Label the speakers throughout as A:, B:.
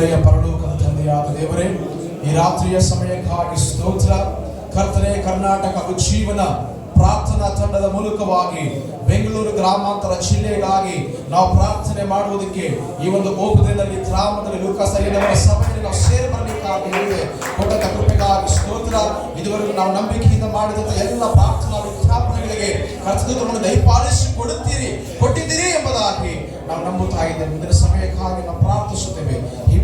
A: ಪರಲೋಕದ ತಂದೆಯಾದ ದೇವರೇ, ಈ ರಾತ್ರಿಯ ಸಮಯಕ್ಕಾಗಿ ಸ್ತೋತ್ರ. ಕರ್ತನೆ, ಕರ್ನಾಟಕ ಉಜ್ಜೀವನ ಪ್ರಾರ್ಥನಾ ತಂಡದ ಮೂಲಕವಾಗಿ ಬೆಂಗಳೂರು ಗ್ರಾಮಾಂತರ ಜಿಲ್ಲೆಗಾಗಿ ನಾವು ಪ್ರಾರ್ಥನೆ ಮಾಡುವುದಕ್ಕೆ ಈ ಒಂದು ಓಪದಿನಲ್ಲಿ ಗ್ರಾಮದಲ್ಲಿ ನಮ್ಮ ಸಭೆಯಲ್ಲಿ ನಾವು ಸೇರಿ ನಿಮಗೆ ಕೊಟ್ಟಂತ ಕೃಪೆಗಾಗಿ ಸ್ತೋತ್ರ. ಇದುವರೆಗೂ ನಾವು ನಂಬಿಕೆಯಿಂದ ಮಾಡಿದಂಥ ಎಲ್ಲ ಪ್ರಾರ್ಥನಾ ವಿಜ್ಞಾಪನೆಗಳಿಗೆ ಕರ್ತೃತ್ವವನ್ನು ದಯಪಾಲಿಸಿ ಕೊಡುತ್ತೀರಿ ಕೊಟ್ಟಿದ್ದೀರಿ ಎಂಬುದಾಗಿ ನಾವು ನಂಬುತ್ತಾ ಇದ್ದೇವೆ ಮುಂದಿನ ಸಮಯಕ್ಕಾಗಿ ನಾವು ಪ್ರಾರ್ಥಿಸುತ್ತೇವೆ.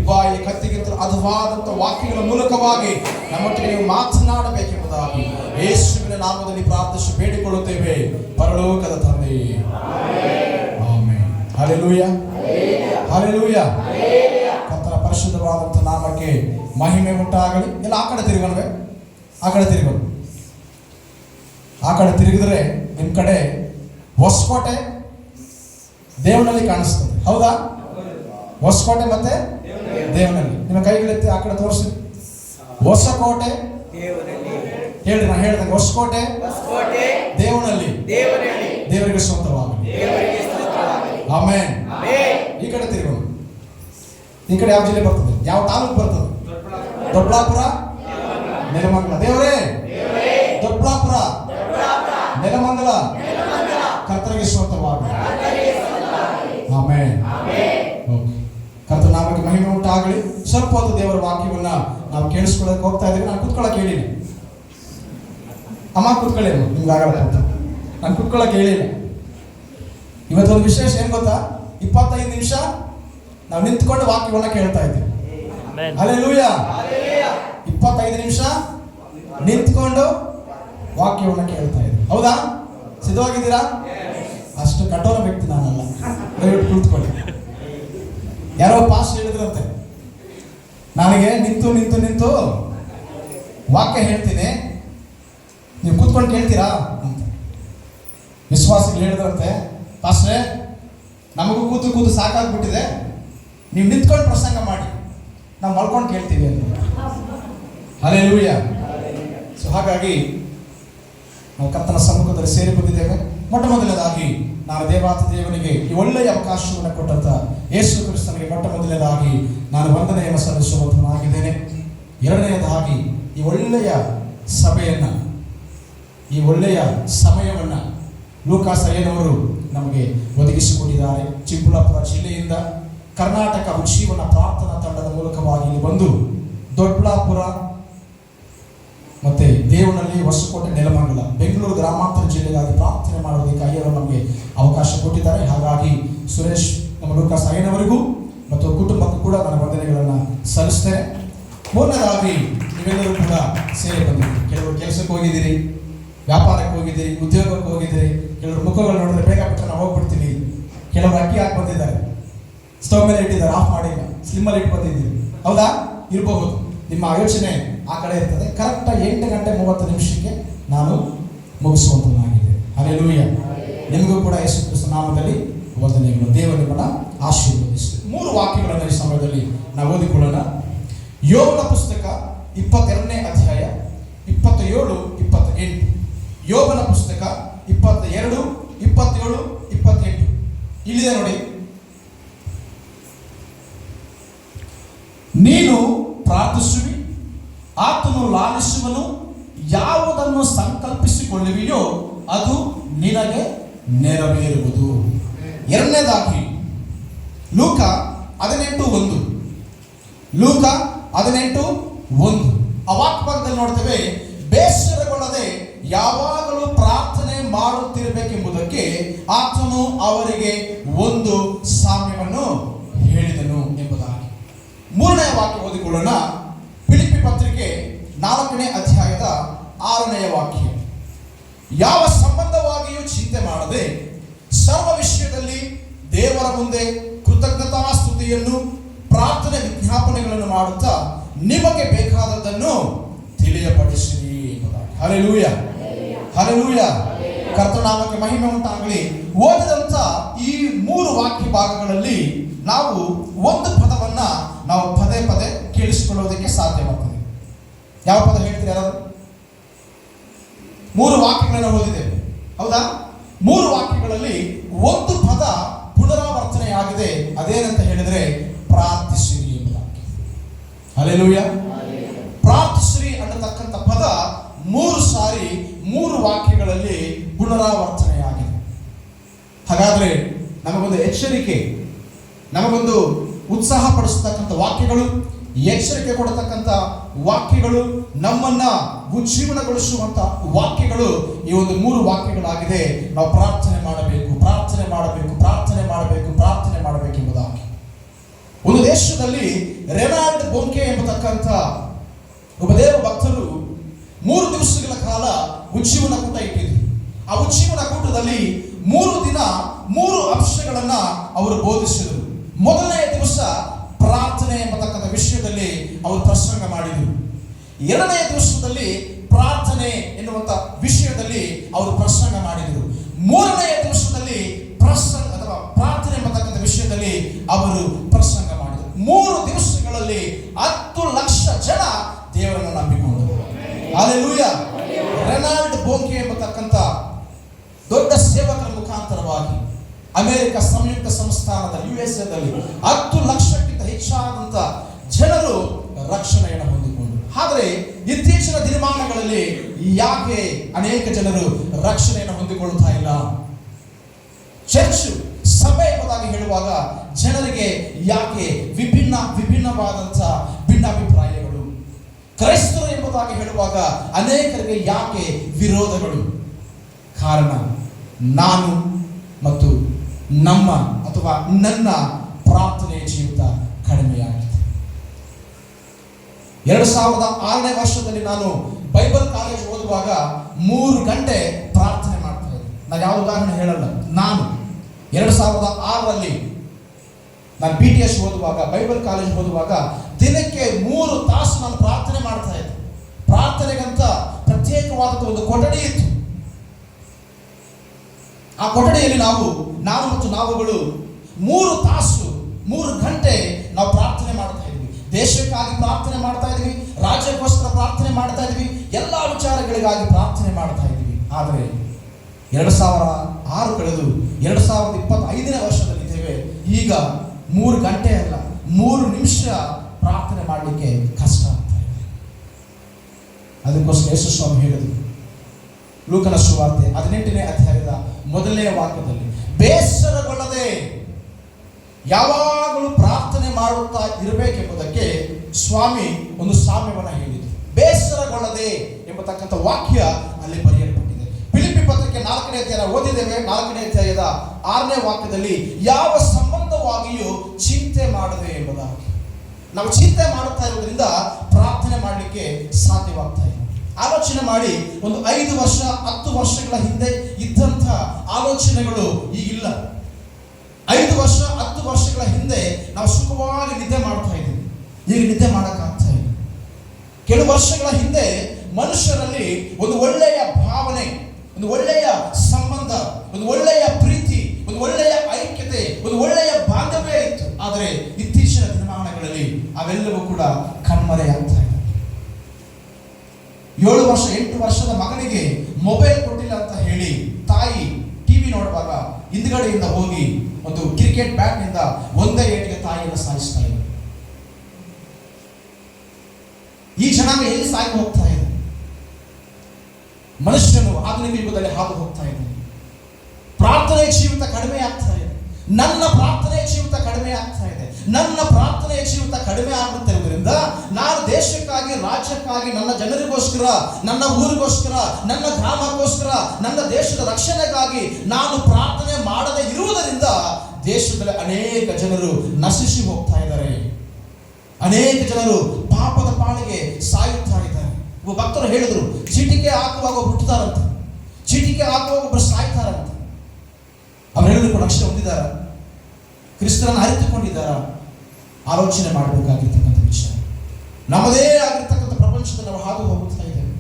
A: ಹಿಬ್ಬಾಯಿ ಕತ್ತಿಗಿಂತ ಅಧವಾದಂಥ ವಾಕ್ಯಗಳ ಮೂಲಕವಾಗಿ ನಮ್ಮೊಟ್ಟಿಗೆ ನೀವು ಮಾತನಾಡಬೇಕೆಂಬುದಾಗಿ ಯೇಸುವಿನ ನಾಮದಲ್ಲಿ ಪ್ರಾರ್ಥಿಸಿ ಬೇಡಿಕೊಳ್ಳುತ್ತೇವೆ. ಪರಲೋಕದ ತಂದೆ. ಆಮೆನ್. ಹಲೆಲೂಯ ಕತ್ತರ ಪರಿಶುದ್ಧವಾದಂಥ ನಾಮಕ್ಕೆ ಮಹಿಮೆ ಉಂಟಾಗಲಿ. ಎಲ್ಲ ಆ ಕಡೆ ತಿರುಗಣವೆ. ಆ ಕಡೆ ತಿರುಗಲು ಆ ಕಡೆ ತಿರುಗಿದ್ರೆ ನಿಮ್ಮ ಕಡೆ ಹೊಸಕೋಟೆ ದೇವನಲ್ಲಿ ಕಾಣಿಸ್ತದೆ. ಹೌದಾ? ಹೊಸಕೋಟೆ ಮತ್ತೆ ದೇವನಲ್ಲಿ. ನಿಮ್ಮ ಕೈಗಳೆತ್ತಿ, ಆ ಕಡೆ ತೋರಿಸಿ. ಹೊಸ
B: ಕೋಟೆ
A: ಹೇಳಿ ನಾನು ಹೇಳ್ದಂಗೆ ಹೊಸಕೋಟೆ.
B: ಹೊಸಕೋಟೆ
A: ದೇವನಲ್ಲಿ ದೇವರಿಗೆ ಸ್ವಂತವಾಗಲಿ ಆಮೇನ್. ಈ ಕಡೆ ತಿರುಗೋಣ ಈ ಕಡೆ ಯಾವ ಜಿಲ್ಲೆ ಬರ್ತದೆ? ಯಾವ ತಾಲೂಕು ಬರ್ತದೆ? ದೊಡ್ಡಾಪುರ ನೆಲಮಂಗಲ. ದೇವರೇ. ದೊಡ್ಡಾಪುರ ನೆಲಮಂಗಲ. ಕರ್ತರಿಗೆ ಸ್ವಂತವಾಗಲಿ ಆಮೇನ್. ಮಹಿಮೆ ಉಂಟಾಗಲಿ ಸ್ವಲ್ಪ ಹೊತ್ತು ದೇವರ ವಾಕ್ಯವನ್ನ ನಾವು ಕೇಳಿಸ್ಕೊಳ್ಳೋಕೆ ಹೋಗ್ತಾ ಇದ್ದೀವಿ. ನಾನು ಕುತ್ಕೊಳ್ಳೋಕೆ ಹೇಳಿನಿ ಅಮ್ಮ ಕುತ್ಕೊಳ್ಳಿ ಅಮ್ಮ, ನಿಮ್ಗೆ ಆಗಲ್ಲ ಅಂತ. ನಾನು ಕುತ್ಕೊಳ್ಳೋಕೆ ಹೇಳಿನಿ ಇವತ್ತೊಂದು ವಿಶೇಷ ಏನ್ ಗೊತ್ತಾ? ಇಪ್ಪತ್ತೈದು ನಿಮಿಷ ನಾವು ನಿಂತ್ಕೊಂಡು ವಾಕ್ಯವನ್ನ ಕೇಳ್ತಾ ಇದ್ದೀವಿ. ಅಲ್ಲೆಲೂಯ ಇಪ್ಪತ್ತೈದು ನಿಮಿಷ ನಿಂತ್ಕೊಂಡು ವಾಕ್ಯವನ್ನ ಕೇಳ್ತಾ ಇದ್ದೀವಿ. ಹೌದಾ? ಸಿದ್ಧವಾಗಿದ್ದೀರಾ? ಅಷ್ಟು ಕಠೋರ ವ್ಯಕ್ತಿ ನಾನಲ್ಲ. ದಯವಿಟ್ಟು ಕುಳಿತುಕೊಳ್ಳಿ ಯಾರೋ ಪಾಸ್ ಹೇಳಿದ್ರಂತೆ. ನನಗೆ ನಿಂತು ನಿಂತು ನಿಂತು ವಾಕ್ಯ ಹೇಳ್ತೀನಿ. ನೀವು ಕೂತ್ಕೊಂಡು ಕೇಳ್ತೀರಾ? ಅಂತ. ವಿಶ್ವಾಸಿಗಳು ಹೇಳಿದ್ರಂತೆ, ಪಾಸ್ಟ್ರೆ, ನಮಗೂ ಕೂತು ಕೂತು ಸಾಕಾಗ್ಬಿಟ್ಟಿದೆ. ನೀವು ನಿಂತ್ಕೊಂಡು ಪ್ರಸಂಗ ಮಾಡಿ. ನಾವು ಮಲ್ಕೊಂಡು ಕೇಳ್ತೀವಿ ಅಂತ. ಅದೇ ಲೂಯ್ಯ ಸೊ ಹಾಗಾಗಿ ನಾವು ಕತ್ತನ ಸಮ್ಮುಖದಲ್ಲಿ ಸೇರಿ ಮೊಟ್ಟ ಮೊದಲನೇದಾಗಿ ನಾನು ದೇವಾತ ದೇವನಿಗೆ ಈ ಒಳ್ಳೆಯ ಅವಕಾಶವನ್ನು ಕೊಟ್ಟಂತ ಯೇಸು ಕ್ರಿಸ್ತನಿಗೆ ಮೊಟ್ಟ ಮೊದಲನೇದಾಗಿ ನಾನು ವಂದನೆಯನ್ನು ಸಲ್ಲಿಸುವಂತನಾಗಿದ್ದೇನೆ ಎರಡನೆಯದಾಗಿ ಈ ಒಳ್ಳೆಯ ಸಭೆಯನ್ನು, ಈ ಒಳ್ಳೆಯ ಸಮಯವನ್ನು ಲೂಕಾಸ್ ಅಯ್ಯನವರು ನಮಗೆ ಒದಗಿಸಿಕೊಂಡಿದ್ದಾರೆ ಚಿಕ್ಕಬಳ್ಳಾಪುರ ಜಿಲ್ಲೆಯಿಂದ ಕರ್ನಾಟಕ ಉಜ್ಜೀವನ ಪ್ರಾರ್ಥನಾ ತಂಡದ ಮೂಲಕವಾಗಿ ಇಲ್ಲಿ ಬಂದು ದೊಡ್ಡಬಳ್ಳಾಪುರ ಮತ್ತೆ ದೇವನಲ್ಲಿ ಹೊಸಕೋಟೆ ನೆಲಮಂಗಲ, ಬೆಂಗಳೂರು ಗ್ರಾಮಾಂತರ ಜಿಲ್ಲೆಗಾಗಿ ಪ್ರಾರ್ಥನೆ ಮಾಡೋದಕ್ಕೆ ಅಯ್ಯವರು ನಮಗೆ ಅವಕಾಶ ಕೊಟ್ಟಿದ್ದಾರೆ. ಹಾಗಾಗಿ ಸುರೇಶ್, ನಮ್ಮ ಲೂಕಾಸ್ ಅಯ್ಯನವರಿಗೂ ಮತ್ತು ಕುಟುಂಬಕ್ಕೂ ಕೂಡ ನನ್ನ ವಂದನೆಗಳನ್ನು ಸಲ್ಲಿಸ್ತೇನೆ ಮೂರನೇದಾಗಿ ನೀವೆಲ್ಲರೂ ಕೂಡ ಸೇವೆ ಬಂದಿದ್ದೀರಿ ಕೆಲವರು ಕೆಲಸಕ್ಕೆ ಹೋಗಿದ್ದೀರಿ, ವ್ಯಾಪಾರಕ್ಕೆ ಹೋಗಿದ್ದೀರಿ, ಉದ್ಯೋಗಕ್ಕೆ ಹೋಗಿದ್ದೀರಿ, ಕೆಲವರು ಮುಖಗಳು ನೋಡಿದ್ರೆ ಬೇಗ ಬಿಟ್ಟು ನಾವು ಹೋಗ್ಬಿಡ್ತೀವಿ ಕೆಲವರು ಅಕ್ಕಿ ಹಾಕಿ ಬಂದಿದ್ದಾರೆ. ಸ್ಟವ್ ಮೇಲೆ ಇಟ್ಟಿದ್ದಾರೆ, ಆಫ್ ಮಾಡಿಲ್ಲ ಸ್ಲಿಮ್ಮಲ್ಲಿ ಇಟ್ಟು ಬಂದಿದ್ದೀರಿ ಹೌದಾ? ಇರಬಹುದು. ನಿಮ್ಮ ಆಲೋಚನೆ ಆ ಕಡೆ ಇರ್ತದೆ. ಕರೆಕ್ಟಾಗಿ ಎಂಟು ಗಂಟೆ ಮೂವತ್ತು ನಿಮಿಷಕ್ಕೆ ನಾನು ಮುಗಿಸುವಂತನಾಗಿದೆ ನೂಯ ನಿಮಗೂ ಕೂಡ ಯೇಸು ಕ್ರಿಸ್ತ ನಾಮದಲ್ಲಿ ವಂದನೆಗಳು. ದೇವರು ಆಶೀರ್ವದಿಸಿ ಮೂರು ವಾಕ್ಯಗಳನ್ನು ಈ ಸಮಯದಲ್ಲಿ ನಾವು ಓದಿಕೊಳ್ಳೋಣ. ಯೋಗನ ಪುಸ್ತಕ ಇಪ್ಪತ್ತೆರಡನೇ ಅಧ್ಯಾಯ ಇಪ್ಪತ್ತ ಏಳು ಇಪ್ಪತ್ತ ಎಂಟು ಯೋಗನ ಪುಸ್ತಕ ಇಪ್ಪತ್ತ ಎರಡು ಇಪ್ಪತ್ತೇಳು, ಇಪ್ಪತ್ತೆಂಟು. ಇಲ್ಲಿದೆ ನೋಡಿ ನೀನು ಪ್ರಾರ್ಥಿಸುವಿ ಆತನು ಲಾಲಿಸುವನು, ಯಾವುದನ್ನು ಸಂಕಲ್ಪಿಸಿಕೊಳ್ಳುವೆಯೋ ಅದು ನಿನಗೆ ನೆರವೇರುವುದು. ಎರಡನೇದಾಗಿ, ಲೂಕ ಹದಿನೆಂಟು ಒಂದು. ಲೂಕ ಹದಿನೆಂಟು ಒಂದು. ಆ ವಾಕ್ಯಭಾಗದಲ್ಲಿ ನೋಡ್ತೇವೆ, ಬೇಸರಗೊಳ್ಳದೆ ಯಾವಾಗಲೂ ಪ್ರಾರ್ಥನೆ ಮಾಡುತ್ತಿರಬೇಕೆಂಬುದಕ್ಕೆ ಆತನು ಅವರಿಗೆ ಒಂದು ಸಾಮ್ಯವನ್ನು ಹೇಳಿದನು ಎಂಬುದಾಗಿ. ಮೂರನೇ ವಾಕ್ಯ ಓದಿಕೊಳ್ಳೋಣ. ಪತ್ರಿಕೆ ನಾಲ್ಕನೇ ಅಧ್ಯಾಯದ ಆರನೆಯ ವಾಕ್ಯ. ಯಾವ ಸಂಬಂಧವಾಗಿಯೂ ಚಿಂತೆ ಮಾಡದೆ ಸರ್ವ ವಿಷಯದಲ್ಲಿ ದೇವರ ಮುಂದೆ ಕೃತಜ್ಞತಾ ಸ್ತುತಿಯನ್ನು, ಪ್ರಾರ್ಥನೆ ವಿಜ್ಞಾಪನೆಗಳನ್ನು ಮಾಡುತ್ತಾ ನಿಮಗೆ ಬೇಕಾದದ್ದನ್ನು ತಿಳಿಯಪಡಿಸಿರಿ ಎಂಬುದಾಗಿ. ಹರೆಲೂಯ ಹರೆಲೂಯ ಕರ್ತನಾಮಕ್ಕೆ ಮಹಿಮೆ ಉಂಟಾಗಲಿ. ಓದಿದಂತ ಈ ಮೂರು ವಾಕ್ಯ ಭಾಗಗಳಲ್ಲಿ ನಾವು ಒಂದು ಪದವನ್ನ ನಾವು ಪದೇ ಪದೇ ಕೇಳಿಸಿಕೊಳ್ಳೋದಕ್ಕೆ ಸಾಧ್ಯವಾಗ್ತದೆ ಯಾವ ಪದ ಹೇಳ್ತೀರಿ ಯಾರು ಮೂರು ವಾಕ್ಯಗಳನ್ನು ಓದಿದ್ದೇವೆ. ಹೌದಾ? ಮೂರು ವಾಕ್ಯಗಳಲ್ಲಿ ಒಂದು ಪದ ಪುನರಾವರ್ತನೆಯಾಗಿದೆ. ಅದೇನಂತ ಹೇಳಿದ್ರೆ ಪ್ರಾರ್ಥಿಸಿರಿ ಎಂಬುದಾಗಿ ಅಲೆಲುಯ್ಯ ಪ್ರಾರ್ಥಿಸಿರಿ ಅನ್ನತಕ್ಕಂಥ ಪದ ಮೂರು ಸಾರಿ ಮೂರು ವಾಕ್ಯಗಳಲ್ಲಿ ಪುನರಾವರ್ತನೆಯಾಗಿದೆ. ಹಾಗಾದ್ರೆ ನಮಗೊಂದು ಎಚ್ಚರಿಕೆ, ನಮಗೊಂದು ಉತ್ಸಾಹ ಪಡಿಸತಕ್ಕಂಥ ವಾಕ್ಯಗಳು ಎಚ್ಚರಿಕೆ ಕೊಡತಕ್ಕಂಥ ವಾಕ್ಯಗಳು ನಮ್ಮನ್ನ ಉಜ್ಜೀವನಗೊಳಿಸುವಂತ ವಾಕ್ಯಗಳು ಈ ಒಂದು ಮೂರು ವಾಕ್ಯಗಳಾಗಿದೆ. ನಾವು ಪ್ರಾರ್ಥನೆ ಮಾಡಬೇಕು ಪ್ರಾರ್ಥನೆ ಮಾಡಬೇಕು ಪ್ರಾರ್ಥನೆ ಮಾಡಬೇಕು ಪ್ರಾರ್ಥನೆ ಮಾಡಬೇಕು ಎಂಬುದಾಗಿ. ಒಂದು ದೇಶದಲ್ಲಿ ರೆನಾಲ್ಡ್ ಬೊಂಕೆ ಎಂಬತಕ್ಕಂಥ ಒಬ್ಬ ದೇವ ಭಕ್ತರು ಮೂರು ದಿವಸಗಳ ಕಾಲ ಉಜ್ಜೀವನ ಕೂಟ ಇಟ್ಟಿದ್ರು. ಆ ಉಜ್ಜೀವನ ಕೂಟದಲ್ಲಿ ಮೂರು ದಿನ ಮೂರು ಅಂಶಗಳನ್ನ ಅವರು ಬೋಧಿಸಿದರು. ಮೊದಲನೇ ದಿವಸ ಪ್ರಾರ್ಥನೆ ಎಂಬತಕ್ಕಂಥ ವಿಷಯದಲ್ಲಿ ಅವರು ಪ್ರಸಂಗ ಮಾಡಿದರು. ಎರಡನೇ ದಿವಸದಲ್ಲಿ ಪ್ರಾರ್ಥನೆ ಎನ್ನುವಂತ ವಿಷಯದಲ್ಲಿ ಅವರು ಪ್ರಸಂಗ ಮಾಡಿದರು. ಮೂರನೆಯ ದಿವಸದಲ್ಲಿ ಪ್ರಸಂಗ ಅಥವಾ ಪ್ರಾರ್ಥನೆ ಎಂಬತಕ್ಕಂಥ ವಿಷಯದಲ್ಲಿ ಅವರು ಪ್ರಸಂಗ ಮಾಡಿದರು. ಮೂರು ದಿವಸಗಳಲ್ಲಿ ಹತ್ತು ಲಕ್ಷ ಜನ ದೇವರನ್ನು ನಂಬಿಕೊಂಡರು. ಅಲ್ಲೆಲೂಯ ರೆನಾಲ್ಡ್ ಬೋಂಕೆ ಎಂಬತಕ್ಕಂಥ ದೊಡ್ಡ ಸೇವಕರ ಮುಖಾಂತರವಾಗಿ ಅಮೆರಿಕ ಸಂಯುಕ್ತ ಸಂಸ್ಥಾನದ ಯು ಎಸ್ ಎದಲ್ಲಿ ಹತ್ತು ಲಕ್ಷಕ್ಕಿಂತ ಹೆಚ್ಚಾದಂತ ಜನರು ರಕ್ಷಣೆಯನ್ನು ಹೊಂದಿಕೊಂಡರು. ಆದರೆ ಇತ್ತೀಚಿನ ದಿನಮಾನಗಳಲ್ಲಿ ಯಾಕೆ ಅನೇಕ ಜನರು ರಕ್ಷಣೆಯನ್ನು ಹೊಂದಿಕೊಳ್ಳುತ್ತಾ ಇಲ್ಲ? ಚರ್ಚ್ ಸಭೆ ಎಂಬುದಾಗಿ ಹೇಳುವಾಗ ಜನರಿಗೆ ಯಾಕೆ ವಿಭಿನ್ನ ವಿಭಿನ್ನವಾದಂಥ ಭಿನ್ನಾಭಿಪ್ರಾಯಗಳು? ಕ್ರೈಸ್ತರು ಎಂಬುದಾಗಿ ಹೇಳುವಾಗ ಅನೇಕರಿಗೆ ಯಾಕೆ ವಿರೋಧಗಳು? ಕಾರಣ ನಾನು ಮತ್ತು ನಮ್ಮ ಅಥವಾ ನನ್ನ ಪ್ರಾರ್ಥನೆಯ ಜೀವಿತ ಕಡಿಮೆಯಾಗಿದೆ. ಎರಡು ಸಾವಿರದ ಆರನೇ ವರ್ಷದಲ್ಲಿ ನಾನು ಬೈಬಲ್ ಕಾಲೇಜ್ ಓದುವಾಗ ಮೂರು ಗಂಟೆ ಪ್ರಾರ್ಥನೆ ಮಾಡ್ತಾ ಇದ್ದೆ. ನಾನು ಯಾವ ಉದಾಹರಣೆ ಹೇಳಲ್ಲ. ನಾನು ಎರಡು ಸಾವಿರದ ಆರರಲ್ಲಿ ನಾನು ಬಿ ಟಿ ಎಸ್ ಓದುವಾಗ, ಬೈಬಲ್ ಕಾಲೇಜ್ ಓದುವಾಗ ದಿನಕ್ಕೆ ಮೂರು ತಾಸು ನಾನು ಪ್ರಾರ್ಥನೆ ಮಾಡ್ತಾ ಇದ್ದೆ. ಪ್ರಾರ್ಥನೆಗಂತ ಪ್ರತ್ಯೇಕವಾದಂಥ ಒಂದು ಕೊಠಡಿ ಇತ್ತು. ಆ ಕೊಠಡಿಯಲ್ಲಿ ನಾವು ನಾವು ಮತ್ತು ನಾವುಗಳು ಮೂರು ತಾಸು, ಮೂರು ಗಂಟೆ ನಾವು ಪ್ರಾರ್ಥನೆ ಮಾಡ್ತಾ ಇದ್ವಿ. ದೇಶಕ್ಕಾಗಿ ಪ್ರಾರ್ಥನೆ ಮಾಡ್ತಾ ಇದ್ವಿ. ರಾಜ್ಯಕ್ಕೋಸ್ಕರ ಪ್ರಾರ್ಥನೆ ಮಾಡ್ತಾ ಇದ್ವಿ. ಎಲ್ಲ ವಿಚಾರಗಳಿಗಾಗಿ ಪ್ರಾರ್ಥನೆ ಮಾಡ್ತಾ ಇದ್ವಿ. ಆದರೆ ಎರಡು ಸಾವಿರ ಆರು ಕಳೆದು ಎರಡು ಸಾವಿರದ ಇಪ್ಪತ್ತೈದನೇ ವರ್ಷದಲ್ಲಿದ್ದೇವೆ ಈಗ ಮೂರು ಗಂಟೆ ಅಲ್ಲ, ಮೂರು ನಿಮಿಷ ಪ್ರಾರ್ಥನೆ ಮಾಡಲಿಕ್ಕೆ ಕಷ್ಟ ಆಗ್ತಾ ಅದಕ್ಕೋಸ್ಕರ ಯೇಸು ಹೇಳಿದರು. ಲೂಕನ ಸುವಾರ್ತೆ ಹದಿನೆಂಟನೇ ಅಧ್ಯಾಯದ ಮೊದಲನೇ ವಾಕ್ಯದಲ್ಲಿ, ಬೇಸರಗೊಳ್ಳದೆ ಯಾವಾಗಲೂ ಪ್ರಾರ್ಥನೆ ಮಾಡುತ್ತಾ ಇರಬೇಕೆಂಬುದಕ್ಕೆ ಸ್ವಾಮಿ ಒಂದು ಸಾಮ್ಯವನ್ನು ಹೇಳಿದರು. ಬೇಸರಗೊಳ್ಳದೆ ಎಂಬತಕ್ಕಂಥ ವಾಕ್ಯ ಅಲ್ಲಿ ಬರೆಯಲ್ಪಟ್ಟಿದೆ. ಫಿಲಿಪಿ ಪತ್ರಿಕೆ ನಾಲ್ಕನೇ ಅಧ್ಯಾಯ ಓದಿದ್ದೇವೆ. ನಾಲ್ಕನೇ ಅಧ್ಯಾಯದ ಆರನೇ ವಾಕ್ಯದಲ್ಲಿ ಯಾವ ಸಂಬಂಧವಾಗಿಯೂ ಚಿಂತೆ ಮಾಡದೆ ಎಂಬುದಾಗಿ. ನಾವು ಚಿಂತೆ ಮಾಡುತ್ತಾ ಇರೋದ್ರಿಂದ ಪ್ರಾರ್ಥನೆ ಮಾಡಲಿಕ್ಕೆ ಸಾಧ್ಯವಾಗ್ತಾ ಇದೆ ಆಲೋಚನೆ ಮಾಡಿ ಒಂದು ಐದು ವರ್ಷ, ಹತ್ತು ವರ್ಷಗಳ ಹಿಂದೆ ಇದ್ದಂಥ ಆಲೋಚನೆಗಳು ಈಗಿಲ್ಲ ಐದು ವರ್ಷ ಹತ್ತು ವರ್ಷಗಳ ಹಿಂದೆ ನಾವು ಸುಖವಾಗಿ ನಿದ್ದೆ ಮಾಡ್ತಾ ಇದ್ದೀವಿ. ಈಗ ನಿದ್ದೆ ಮಾಡೋಕ್ಕಾಗ್ತಾ ಇಲ್ಲ. ಕೆಲವು ವರ್ಷಗಳ ಹಿಂದೆ ಮನುಷ್ಯರಲ್ಲಿ ಒಂದು ಒಳ್ಳೆಯ ಭಾವನೆ, ಒಂದು ಒಳ್ಳೆಯ ಸಂಬಂಧ, ಒಂದು ಒಳ್ಳೆಯ ಪ್ರೀತಿ, ಒಂದು ಒಳ್ಳೆಯ ಐಕ್ಯತೆ, ಒಂದು ಒಳ್ಳೆಯ ಬಾಂಧವ್ಯ ಇತ್ತು. ಆದರೆ ಇತ್ತೀಚಿನ ದಿನಮಾನಗಳಲ್ಲಿ ಅವೆಲ್ಲವೂ ಕೂಡ ಕಣ್ಮರೆಯಾಗ್ತಾ ಇದೆ ಏಳು ವರ್ಷ, ಎಂಟು ವರ್ಷದ ಮಗನಿಗೆ ಮೊಬೈಲ್ ಕೊಟ್ಟಿಲ್ಲ ಅಂತ ಹೇಳಿ ತಾಯಿ ಟಿವಿ ನೋಡುವಾಗ ಹಿಂದ್ಗಡೆಯಿಂದ ಹೋಗಿ ಒಂದು ಕ್ರಿಕೆಟ್ ಬ್ಯಾಟ್ನಿಂದ ಒಂದೇ ಏಟಿಗೆ ತಾಯಿಯನ್ನು ಸಾಯಿಸ್ತಾ ಇದೆ ಈ ಜನಾಂಗ ಎಲ್ಲಿ ಸಾಗಿ ಹೋಗ್ತಾ ಇದೆ? ಮನುಷ್ಯನು ಆಧುನಿಕ ಯುಗದಲ್ಲಿ ಹಾದು ಹೋಗ್ತಾ ಇದೆ. ಪ್ರಾರ್ಥನೆ ಜೀವಿತ ಕಡಿಮೆ ಆಗ್ತಾ ಇದೆ. ನನ್ನ ಪ್ರಾರ್ಥನೆ ಜೀವಿತ ಕಡಿಮೆ ಆಗ್ತಾ ಇದೆ. ನನ್ನ ಪ್ರಾರ್ಥನೆಯ ಜೀವಿತ ಕಡಿಮೆ ಆಗುತ್ತಿರುವುದರಿಂದ ನಾನು ದೇಶಕ್ಕಾಗಿ, ರಾಜ್ಯಕ್ಕಾಗಿ, ನನ್ನ ಜನರಿಗೋಸ್ಕರ, ನನ್ನ ಊರಿಗೋಸ್ಕರ, ನನ್ನ ಗ್ರಾಮಕ್ಕೋಸ್ಕರ, ನನ್ನ ದೇಶದ ರಕ್ಷಣೆಗಾಗಿ ನಾನು ಪ್ರಾರ್ಥನೆ ಮಾಡದೇ ಇರುವುದರಿಂದ ದೇಶದಲ್ಲಿ ಅನೇಕ ಜನರು ನಶಿಸಿ ಹೋಗ್ತಾ ಇದ್ದಾರೆ. ಅನೇಕ ಜನರು ಪಾಪದ ಪಾಳಿಗೆ ಸಾಯುತ್ತಾ ಇದ್ದಾರೆ. ಒಬ್ಬ ಭಕ್ತರು ಹೇಳಿದ್ರು, ಚೀಟಿಕೆ ಹಾಕುವಾಗ ಹುಟ್ಟುತ್ತಾರಂತೆ. ಚೀಟಿಕೆ ಹಾಕುವಾಗ ಒಬ್ಬರು ಸಾಯ್ತಾರಂತೆ. ಅವರೆಲ್ಲರೂ ಕೂಡ ಅಷ್ಟೇ ಹೊಂದಿದಾರ ಕ್ರಿಸ್ತರನ್ನು ಅರಿತುಕೊಂಡಿದ್ದಾರ? ಆಲೋಚನೆ ಮಾಡಬೇಕಾಗಿರ್ತಕ್ಕಂಥ ವಿಷಯ. ನಮ್ಮದೇ ಆಗಿರ್ತಕ್ಕಂಥ ಪ್ರಪಂಚದಲ್ಲಿ ನಾವು ಹಾದು ಹೋಗುತ್ತಾ ಇದ್ದೇವೆ.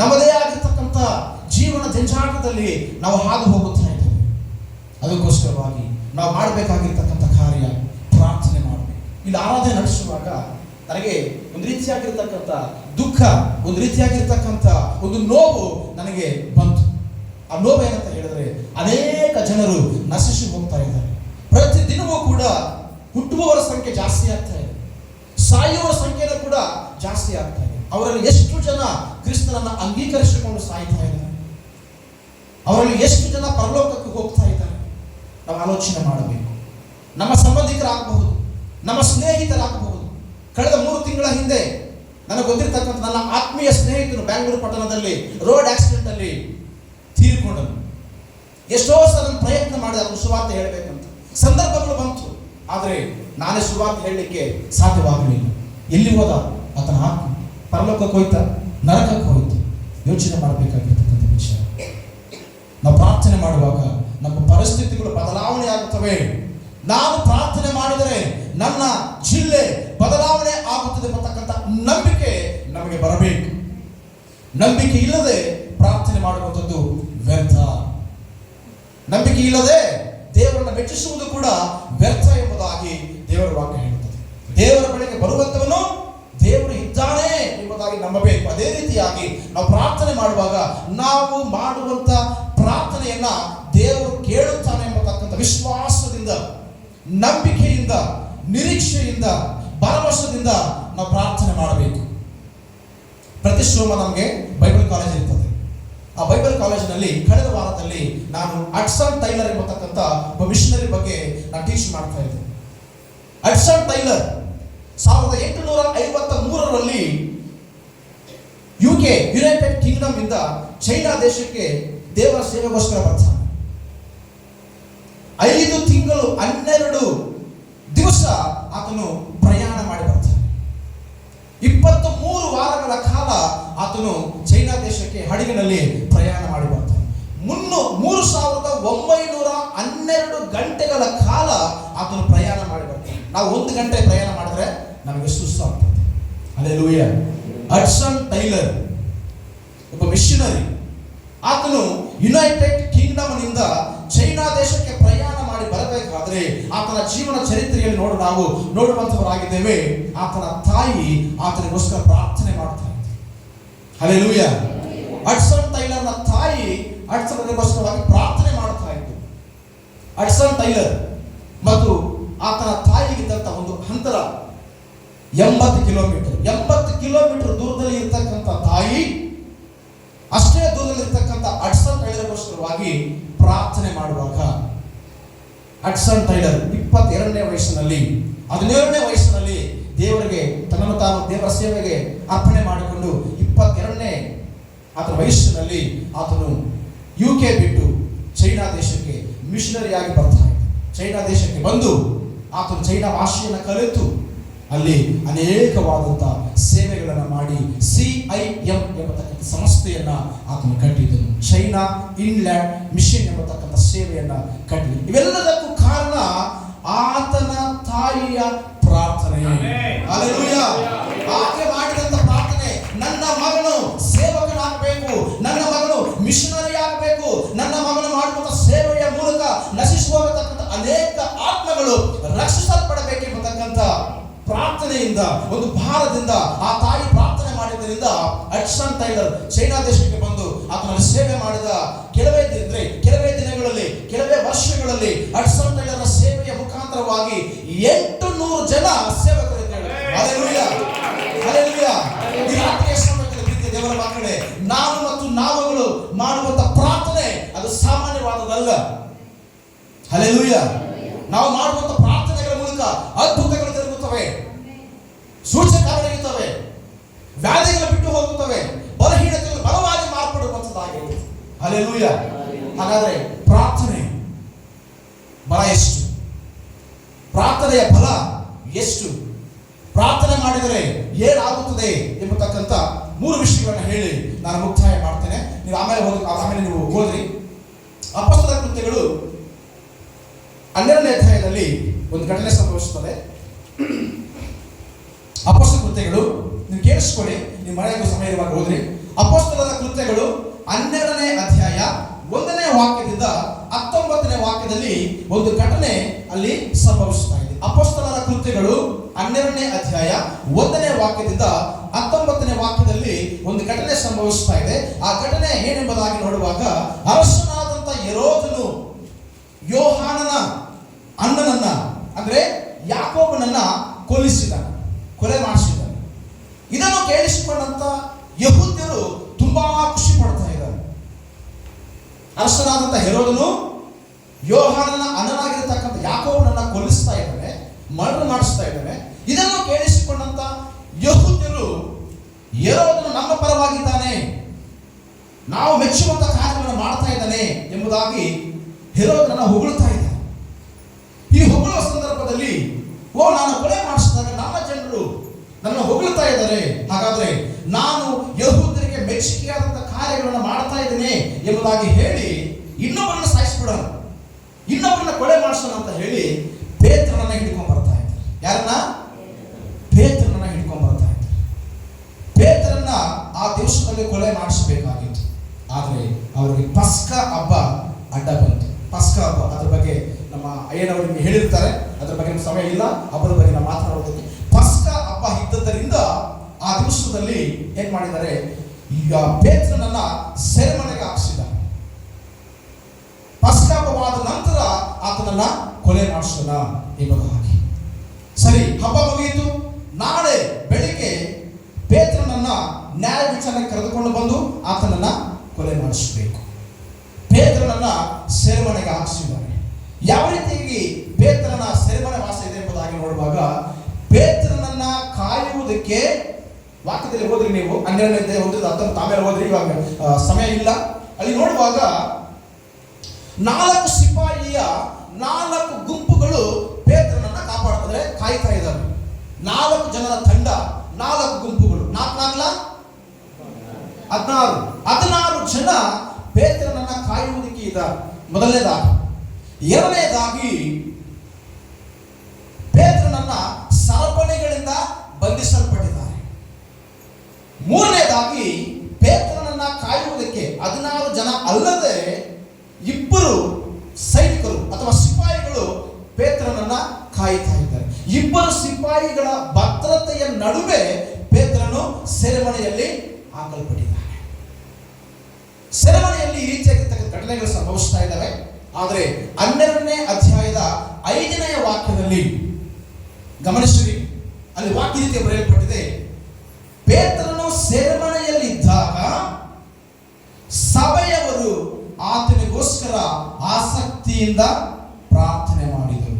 A: ನಮ್ಮದೇ ಆಗಿರ್ತಕ್ಕಂಥ ಜೀವನ ಜಂಜಾಟದಲ್ಲಿ ನಾವು ಹಾದು ಹೋಗುತ್ತಾ ಇದ್ದೇವೆ. ಅದಕ್ಕೋಸ್ಕರವಾಗಿ ನಾವು ಮಾಡಬೇಕಾಗಿರ್ತಕ್ಕಂಥ ಕಾರ್ಯ ಪ್ರಾರ್ಥನೆ ಮಾಡಬೇಕು. ಇಲ್ಲಿ ಆರಾಧನೆ ನಡೆಸುವಾಗ ನನಗೆ ಒಂದು ರೀತಿಯಾಗಿರ್ತಕ್ಕಂಥ ದುಃಖ, ಒಂದು ರೀತಿಯಾಗಿರ್ತಕ್ಕಂಥ ಒಂದು ನೋವು ನನಗೆ ಬಂತು. ಆ ನೋವು ಏನಂತ ಹೇಳಿದ್ರೆ ಅನೇಕ ಜನರು ನಶಿಸಿ ಹೋಗ್ತಾ ಇದ್ದಾರೆ. ದಿನವೂ ಕೂಡ ಹುಟ್ಟುವವರ ಸಂಖ್ಯೆ ಜಾಸ್ತಿ ಆಗ್ತಾ ಇದೆ. ಸಾಯುವವರ ಸಂಖ್ಯೆನೂ ಕೂಡ ಜಾಸ್ತಿ ಆಗ್ತಾ ಇದೆ. ಅವರಲ್ಲಿ ಎಷ್ಟು ಜನ ಕ್ರಿಸ್ತನನ್ನ ಅಂಗೀಕರಿಸಿಕೊಂಡು ಸಾಯ್ತಾ ಇದ್ದಾರೆ? ಅವರಲ್ಲಿ ಎಷ್ಟು ಜನ ಪರಲೋಕಕ್ಕೆ ಹೋಗ್ತಾ ಇದ್ದಾರೆ? ನಾವು ಆಲೋಚನೆ ಮಾಡಬೇಕು. ನಮ್ಮ ಸಂಬಂಧಿಕರಾಗಬಹುದು, ನಮ್ಮ ಸ್ನೇಹಿತರಾಗಬಹುದು. ಕಳೆದ ಮೂರು ತಿಂಗಳ ಹಿಂದೆ ನನಗೆ ಗೊತ್ತಿರ್ತಕ್ಕಂಥ ನನ್ನ ಆತ್ಮೀಯ ಸ್ನೇಹಿತರು ಬ್ಯಾಂಗ್ಳೂರು ಪಟ್ಟಣದಲ್ಲಿ ರೋಡ್ ಆಕ್ಸಿಡೆಂಟ್ ಅಲ್ಲಿ ತೀರ್ಕೊಂಡನು. ಎಷ್ಟೋ ಸಲ ಪ್ರಯತ್ನ ಮಾಡಿದ ಸುವಾರ್ತೆ ಹೇಳಬೇಕಂತ ಸಂದರ್ಭಗಳು ಬಂತು. ಆದರೆ ನಾನೇ ಶುರುವಾತ ಹೇಳಲಿಕ್ಕೆ ಸಾಧ್ಯವಾಗಲಿಲ್ಲ. ಎಲ್ಲಿ ಹೋದ? ಆತನ ಆತ್ಮ. ಪರಲೋಕಕ್ಕೆ ಹೋಯ್ತ? ನರಕಕ್ಕೆ ಹೋಯ್ತು. ಯೋಚನೆ ಮಾಡಬೇಕಾಗಿರ್ತಕ್ಕಂಥ ವಿಷಯ. ನಾವು ಪ್ರಾರ್ಥನೆ ಮಾಡುವಾಗ ನಮ್ಮ ಪರಿಸ್ಥಿತಿಗಳು ಬದಲಾವಣೆ ಆಗುತ್ತವೆ. ನಾನು ಪ್ರಾರ್ಥನೆ ಮಾಡಿದರೆ ನನ್ನ ಜಿಲ್ಲೆ ಬದಲಾವಣೆ ಆಗುತ್ತದೆ ಎಂಬತಕ್ಕಂಥ ನಂಬಿಕೆ ನಮಗೆ ಬರಬೇಕು. ನಂಬಿಕೆ ಇಲ್ಲದೆ ಪ್ರಾರ್ಥನೆ ಮಾಡುವಂಥದ್ದು ವ್ಯರ್ಥ. ನಂಬಿಕೆ ಇಲ್ಲದೆ ಮೆಚ್ಚಿಸುವುದು ಕೂಡ ವ್ಯರ್ಥ ಎಂಬುದಾಗಿ ದೇವರ ವಾಕ್ಯ ಹೇಳುತ್ತದೆ. ದೇವರ ಬಳಿಗೆ ಬರುವಂತವನು ದೇವರು ಇದ್ದಾನೆ ಎಂಬುದಾಗಿ ನಂಬಬೇಕು. ಅದೇ ರೀತಿಯಾಗಿ ನಾವು ಪ್ರಾರ್ಥನೆ ಮಾಡುವಾಗ ನಾವು ಮಾಡುವಂತ ಪ್ರಾರ್ಥನೆಯನ್ನ ದೇವರು ಕೇಳುತ್ತಾನೆ ಎಂಬತಕ್ಕಂಥ ವಿಶ್ವಾಸದಿಂದ, ನಂಬಿಕೆಯಿಂದ, ನಿರೀಕ್ಷೆಯಿಂದ, ಭರವಸದಿಂದ ನಾವು ಪ್ರಾರ್ಥನೆ ಮಾಡಬೇಕು. ಪ್ರತಿ ನಮಗೆ ಬೈಬಲ್ ಕಾಲೇಜ್ ಇರ್ತದೆ. ಆ ಬೈಬಲ್ ಕಾಲೇಜಿನಲ್ಲಿ ಕಳೆದ ವಾರದಲ್ಲಿ ನಾನು ಅಟ್ಸನ್ ಟೈಲರ್ ಎಂಬತಕ್ಕಂಥ ಒಬ್ಬ ಮಿಷನರಿ ಬಗ್ಗೆ ನಾನು ಟೀಚ್ ಮಾಡ್ತಾ ಇದ್ದೆ. ಅಟ್ಸನ್ ಟೈಲರ್ ಸಾವಿರದ ಎಂಟುನೂರ ಐವತ್ತ ಮೂರರಲ್ಲಿ ಯು ಕೆ ಯುನೈಟೆಡ್ ಕಿಂಗ್ಡಮ್ ಇಂದ ಚೈನಾ ದೇಶಕ್ಕೆ ದೇವರ ಸೇವೆಗೋಸ್ಕರ ಬರ್ತಾನೆ ಐದು ತಿಂಗಳು ಹನ್ನೆರಡು ದಿವಸ ಆತನು ಪ್ರಯಾಣ ಇಪ್ಪತ್ತು ಮೂರು ವಾರಗಳ ಕಾಲ ಆತನು ಚೈನಾ ದೇಶಕ್ಕೆ ಹಡಗಿನಲ್ಲಿ ಪ್ರಯಾಣ ಮಾಡಿ ಬರ್ತಾನೆ ಮುನ್ನೂ ಮೂರು ಸಾವಿರದ ಒಂಬೈನೂರ ಹನ್ನೆರಡು ಗಂಟೆಗಳ ಕಾಲ ಆತನು ಪ್ರಯಾಣ ಮಾಡಿ ಬರ್ತಾನೆ ನಾವು ಒಂದು ಗಂಟೆ ಪ್ರಯಾಣ ಮಾಡಿದ್ರೆ ನಮಗೆ ಸುಸ್ತಾಗ್ತದೆ. ಅಲ್ಲೇ ಲೂಯ ಹಡ್ಸನ್ ಟೈಲರ್ ಒಬ್ಬ ಮಿಷನರಿ ಆತನು ಯುನೈಟೆಡ್ ಕಿಂಗ್ಡಮ್ನಿಂದ ಚೈನಾ ದೇಶಕ್ಕೆ ಪ್ರಯಾಣ ಮಾಡಿ ಬರಬೇಕಾದ್ರೆ ಆತನ ಜೀವನ ಚರಿತ್ರೆಯಲ್ಲಿ ನೋಡು ನಾವು ನೋಡುವಂತವರಾಗಿದ್ದೇವೆ ಆತನ ತಾಯಿ ಆತನಿಗೋಸ್ಕರ ಪ್ರಾರ್ಥನೆ ಮಾಡ್ತಾ ಇದ್ದರು ಲೂಯ ಅಡ್ಸನ್ ಟೈಲರ್ನ ತಾಯಿ ಅಡ್ಸನ್ಗೋಸ್ಕರವಾಗಿ ಪ್ರಾರ್ಥನೆ ಮಾಡ್ತಾ ಇತ್ತು ಅಡ್ಸನ್ ಟೈಲರ್ ಮತ್ತು ಆತನ ತಾಯಿಗಿದ್ದಂತ ಒಂದು ಅಂತರ ಎಂಬತ್ತು ಕಿಲೋಮೀಟರ್. ಎಂಬತ್ತು ಕಿಲೋಮೀಟರ್ ದೂರದಲ್ಲಿ ಇರ್ತಕ್ಕಂಥ ತಾಯಿ ಅಷ್ಟೇ ದೂರದಲ್ಲಿರ್ತಕ್ಕಂಥ ಅಡ್ಸನ್ ಟೈಲರ್ಗೋಸ್ಕರವಾಗಿ ಪ್ರಾರ್ಥನೆ ಮಾಡುವಾಗ ಅಟ್ಸನ್ ಟೈಲರ್ ಇಪ್ಪತ್ತೆರಡನೇ ವಯಸ್ಸಿನಲ್ಲಿ, ಹದಿನೇಳನೇ ವಯಸ್ಸಿನಲ್ಲಿ ದೇವರಿಗೆ ತನ್ನನ್ನು ತಾನು ದೇವರ ಸೇವೆಗೆ ಅರ್ಪಣೆ ಮಾಡಿಕೊಂಡು ಇಪ್ಪತ್ತೆರಡನೇ ಆತನ ವಯಸ್ಸಿನಲ್ಲಿ ಆತನು ಯು ಕೆ ಬಿಟ್ಟು ಚೈನಾ ದೇಶಕ್ಕೆ ಮಿಷನರಿಯಾಗಿ ಬರ್ತಾನೆ ಚೈನಾ ದೇಶಕ್ಕೆ ಬಂದು ಆತನು ಚೈನಾ ಭಾಷೆಯನ್ನು ಕಲಿತು. ಅಲ್ಲಿ ಅನೇಕವಾದಂಥ ಸೇವೆಗಳನ್ನು ಮಾಡಿ ಸಿ ಐ ಎಂ ಎಂಬತಕ್ಕಂಥ ಸಂಸ್ಥೆಯನ್ನ ಆತನು ಕಟ್ಟಿದನು. ಚೈನಾ ಇಂಗ್ಲೆಂಡ್ ಮಿಷನ್ ಎಂಬತಕ್ಕಂಥ ಸೇವೆಯನ್ನ ಕಟ್ಟಿದನು. ಇವೆಲ್ಲದಕ್ಕೂ ಕಾರಣ ಆತನ ತಾಯಿಯ ಪ್ರಾರ್ಥನೆ. ಆಕೆ ಮಾಡಿದಂತ ಪ್ರಾರ್ಥನೆ ನನ್ನ ಮಗನು ಸೇವಕನಾಗಬೇಕು ನನ್ನ ಮಗನು ಮಿಷನರಿ ಆಗಬೇಕು ನನ್ನ ಮಗನು ಮಾಡುವಂಥ ಸೇವೆಯ ಮೂಲಕ ನಶಿಸಿ ಹೋಗತಕ್ಕಂಥ ಅನೇಕ ಆತ್ಮಗಳು ರಕ್ಷಿಸಲ್ಪಡಬೇಕೆಂಬತಕ್ಕಂಥ ಪ್ರಾರ್ಥನೆಯಿಂದ, ಒಂದು ಭಾರದಿಂದ, ಆ ತಾಯಿ ಪ್ರಾರ್ಥನೆ ಮಾಡಿದ್ದರಿಂದ ಅಟ್ಸನ್ ಟೈಲರ್ ಚೈನಾ ದೇಶಕ್ಕೆ ಬಂದು ಆತನ ಸೇವೆ ಮಾಡಿದ ಕೆಲವೇ ದಿನ ಕೆಲವೇ ದಿನಗಳಲ್ಲಿ, ಕೆಲವೇ ವರ್ಷಗಳಲ್ಲಿ ಅಟ್ಸನ್ ಟೈಲರ್ ಸೇವೆಯ ಮುಖಾಂತರವಾಗಿ ಎಂಟು ನೂರು ಜನ ಸೇವಕರು ದೇವರ ಮಕ್ಕಳೇ, ನಾವು ಮತ್ತು ನಾವುಗಳು ಮಾಡುವಂತ ಪ್ರಾರ್ಥನೆ ಅದು ಸಾಮಾನ್ಯವಾದದಲ್ಲ ಹಲೆಲೂಯ ನಾವು ಮಾಡುವಂತ ಪ್ರಾರ್ಥನೆಗಳ ಮೂಲಕ ಅದ್ಭುತಗಳು ಜರುಗುತ್ತವೆ ಸೂಚಕ ನಡೆಯುತ್ತವೆ ವ್ಯಾಧಿಗಳು ಬಿಟ್ಟು ಹೋಗುತ್ತವೆ. ಬಲಹೀನತೆಗಳು ಬಲವಾಗಿ ಮಾರ್ಪಡುವಂಥದ್ದಾಗಿದೆ ಹಲೆಲೂಯ ಹಾಗಾದ್ರೆ ಪ್ರಾರ್ಥನೆ. ಬಲ ಎಷ್ಟು? ಪ್ರಾರ್ಥನೆಯ ಫಲ ಎಷ್ಟು? ಪ್ರಾರ್ಥನೆ ಮಾಡಿದರೆ ಏನಾಗುತ್ತದೆ ಎಂಬತಕ್ಕಂಥ ಮೂರು ವಿಷಯಗಳನ್ನು ಹೇಳಿ ನಾನು ಮುಕ್ತಾಯ ಮಾಡ್ತೇನೆ. ನೀವು ಆಮೇಲೆ ಹೋದ ಆಮೇಲೆ ನೀವು ಹೋದ್ರಿ ಅಪಸ್ತದ ಕೃತ್ಯಗಳು ಹನ್ನೆರಡನೇ ಅಧ್ಯಾಯದಲ್ಲಿ ಒಂದು ಘಟನೆ ಸಂಭವಿಸುತ್ತದೆ. ಅಪಸ್ತ ಕೃತ್ಯಗಳು, ನೀವು ಕೇಳಿಸ್ಕೊಳ್ಳಿ ನೀವು ಮನೆಗೂ ಸಮಯ ಇರುವಾಗ ಹೋದ್ರಿ. ಅಪಸ್ತಲದ ಕೃತ್ಯಗಳು ಹನ್ನೆರಡನೇ ಅಧ್ಯಾಯ ಒಂದನೇ ವಾಕ್ಯದಿಂದ ಹತ್ತೊಂಬತ್ತನೇ ವಾಕ್ಯದಲ್ಲಿ ಒಂದು ಘಟನೆ ಅಲ್ಲಿ ಸಂಭವಿಸ್ತಾ ಇದೆ. ಅಪಸ್ತಲರ ಕೃತ್ಯಗಳು ಹನ್ನೆರಡನೇ ಅಧ್ಯಾಯ ಒಂದನೇ ವಾಕ್ಯದಿಂದ ಹತ್ತೊಂಬತ್ತನೇ ವಾಕ್ಯದಲ್ಲಿ ಒಂದು ಘಟನೆ ಸಂಭವಿಸ್ತಾ ಇದೆ. ಆ ಘಟನೆ ಏನೆಂಬುದಾಗಿ ನೋಡುವಾಗ ಅರಸನಾದಂತ ಯರೋದನು ಯೋಹಾನನ ಅಣ್ಣನನ್ನ, ಅಂದ್ರೆ ಯಾಕೋಬನನ್ನ ಕೊಲ್ಲಿಸಿದ ಕೊಲೆ ಮಾಡಿಸಿದ್ದಾನೆ ಇದನ್ನು ಕೇಳಿಸಿಕೊಂಡಂತ ಯಹೂದ್ಯರು ತುಂಬಾ ಖುಷಿ ಪಡ್ತಾ ಇದ್ದಾರೆ. ಅರಸನಾದಂಥ ಹೆರೋದನು ಯೋಹಾನನ ಅನನಾಗಿರತಕ್ಕಂಥ ಯಾಕೋಬನನ್ನ ಕೊಲ್ಲಿಸ್ತಾ ಇದ್ದಾನೆ ಮರಣ ಮಾಡಿಸ್ತಾ ಇದ್ದಾನೆ. ಇದನ್ನು ಕೇಳಿಸಿಕೊಂಡಂತ ಯಹೂದ್ಯರು ಹೆರೋದನು ನಮ್ಮ ಪರವಾಗಿದ್ದಾನೆ, ನಾವು ಮೆಚ್ಚುವಂತ ಕಾರ್ಯಗಳನ್ನು ಮಾಡ್ತಾ ಇದ್ದಾನೆ ಎಂಬುದಾಗಿ ಹೆರೋದನ್ನ ಹೊಗಳುತ್ತಾ ಇದ್ದಾರೆ ಈ ಹೊಗಳುವ ಸಂದರ್ಭದಲ್ಲಿ, ಓ, ನಾನು ಕೊಲೆ ನನ್ನ ಹೊಗಳ್ತಾ ಇದ್ದಾರೆ. ಹಾಗಾದ್ರೆ ನಾನು ಯಹೂದರಿಗೆ ಮೆಚ್ಚುಗೆಯಾದಂತಹ ಕಾರ್ಯಗಳನ್ನು ಮಾಡ್ತಾ ಇದ್ದೇನೆ ಎಂಬುದಾಗಿ ಹೇಳಿ ಇನ್ನೊಬ್ಬರನ್ನ ಸಾಯಿಸ್ಬಿಡೋಣ. ಇನ್ನೊಬ್ಬರನ್ನ ಕೊಳೆ ಮಾಡಿಸೋಣ ಅಂತ ಹೇಳಿ ಪೇತ್ರನನ್ನ ಹಿಡ್ಕೊಂಡ್ ಬರ್ತಾ ಇದ್ದಾರೆ. ಯಾರನ್ನ? ಪೇತ್ರನನ್ನ ಹಿಡ್ಕೊಂಡ್ ಬರ್ತಾ ಇದ್ದಾರೆ. ಪೇತ್ರನ್ನ ಆ ದಿವಸದಲ್ಲಿ ಕೊಲೆ ಮಾಡಿಸಬೇಕಾಗಿತ್ತು. ಆದರೆ ಅವರಿಗೆ ಪಸ್ಕ ಹಬ್ಬ ಅಡ್ಡ ಬಂತು. ಪಸ್ಕ ಹಬ್ಬ ಅದ್ರ ಬಗ್ಗೆ ನಮ್ಮ ಅಯ್ಯನವರು ನಿಮಗೆ ಹೇಳಿರ್ತಾರೆ. ಅದ್ರ ಬಗ್ಗೆ ಸಮಯ ಇಲ್ಲ. ಹಬ್ಬದ ಬಗ್ಗೆ ನಾವು ಮಾತನಾಡೋದಕ್ಕೆ ಹಬ್ಬ ಆ ದಿವಸದಲ್ಲಿ ಏನ್ ಮಾಡಿದ್ದಾರೆ? ಈಗ ಪೇತ್ರನನ್ನ ಸೆರೆಮನೆಗೆ ಹಾಕಿಸಿದ ಪಶ್ಚಾಪವಾದ ನಂತರ ಆತನನ್ನ ಕೊಲೆ ಮಾಡಿಸೋಣ ಎಂಬುದಾಗಿ ಸರಿ, ಹಬ್ಬ ಮುಗಿಯಿತು. ನಾಳೆ ಬೆಳಿಗ್ಗೆ ಪೇತ್ರನನ್ನ ನ್ಯಾಯ ವಿಚಾರಣೆ ಕರೆದುಕೊಂಡು ಬಂದು ಆತನನ್ನ ಕೊಲೆ ಮಾಡಿಸಬೇಕು. ಪೇತ್ರನನ್ನ ಸೆರೆಮನೆಗೆ ಹಾಕಿಸಿದ್ದಾರೆ. ಯಾವ ರೀತಿಯಾಗಿ ಪೇತ್ರನ ಸೆರೆಮನೆ ವಾಸ ಇದೆ ಎಂಬುದಾಗಿ ನೋಡುವಾಗ ಪೇತ್ರನನ್ನ ಕಾಯುವುದಕ್ಕೆ ವಾಕ್ಯದಲ್ಲಿ ಹೋದ್ರಿ ನೀವು, ಹನ್ನೆರಡನೇ ಹೋದ್ರೆ ಹತ್ತೊಂಬತ್ತು ತಾವೇ ಹೋದ್ರಿ, ಇವಾಗ ಸಮಯ ಇಲ್ಲ. ಅಲ್ಲಿ ನೋಡುವಾಗ ನಾಲ್ಕು ಸಿಪಾಯಿಯ ನಾಲ್ಕು ಗುಂಪುಗಳು ಪೇತ್ರನನ್ನ ಕಾಪಾಡ್ತಾರೆ ಕಾಯ್ತಾ ಇದ್ದಾರೆ ನಾಲ್ಕು ಜನರ ತಂಡ, ನಾಲ್ಕು ಗುಂಪುಗಳು. ನಾಲ್ಕು ನಾಲ್ಕಲ ಹದಿನಾರು. ಹದಿನಾರು ಜನ ಪೇತ್ರನನ್ನ ಕಾಯುವುದಕ್ಕೆ ಇದ್ದಾರೆ ಮೊದಲನೇದಾಗಿ. ಎರಡನೇದಾಗಿ ಪೇತ್ರನನ್ನ ಸರಪಣಿಗಳಿಂದ ಬಂಧಿಸಲ್ಪಟ್ಟಿದ್ದಾರೆ. ಮೂರನೇದಾಗಿ ಪೇತ್ರನನ್ನ ಕಾಯುವುದಕ್ಕೆ ಹದಿನಾರು ಜನ ಅಲ್ಲದೆ ಇಬ್ಬರು ಸೈನಿಕರು ಅಥವಾ ಸಿಪಾಯಿಗಳು ಪೇತ್ರನನ್ನ ಕಾಯುತ್ತಾ ಇದ್ದಾರೆ. ಇಬ್ಬರು ಸಿಪಾಯಿಗಳ ಭದ್ರತೆಯ ನಡುವೆ ಪೇತ್ರನು ಸೆರೆಮನೆಯಲ್ಲಿ ಹಾಕಲ್ಪಟ್ಟಿದ್ದಾರೆ ಸೆರೆಮನೆಯಲ್ಲಿ ಈ ರೀತಿಯಾಗಿರ್ತಕ್ಕಂಥ ಘಟನೆಗಳು ಸಂಭವಿಸ್ತಾ ಇದ್ದಾವೆ. ಆದರೆ ಹನ್ನೆರಡನೇ ಅಧ್ಯಾಯದ ಐದನೆಯ ವಾಕ್ಯದಲ್ಲಿ ಗಮನಿಸಿರಿ ಅಲ್ಲಿ ವಾಕ್ಯ ರೀತಿ ಬರೆಯಲ್ಪಟ್ಟಿದೆ ಪೇತ್ರನು ಸೇರ್ಮನೆಯಲ್ಲಿದ್ದಾಗ ಸಭೆಯವರು ಆತನಿಗೋಸ್ಕರ ಆಸಕ್ತಿಯಿಂದ ಪ್ರಾರ್ಥನೆ ಮಾಡಿದರು.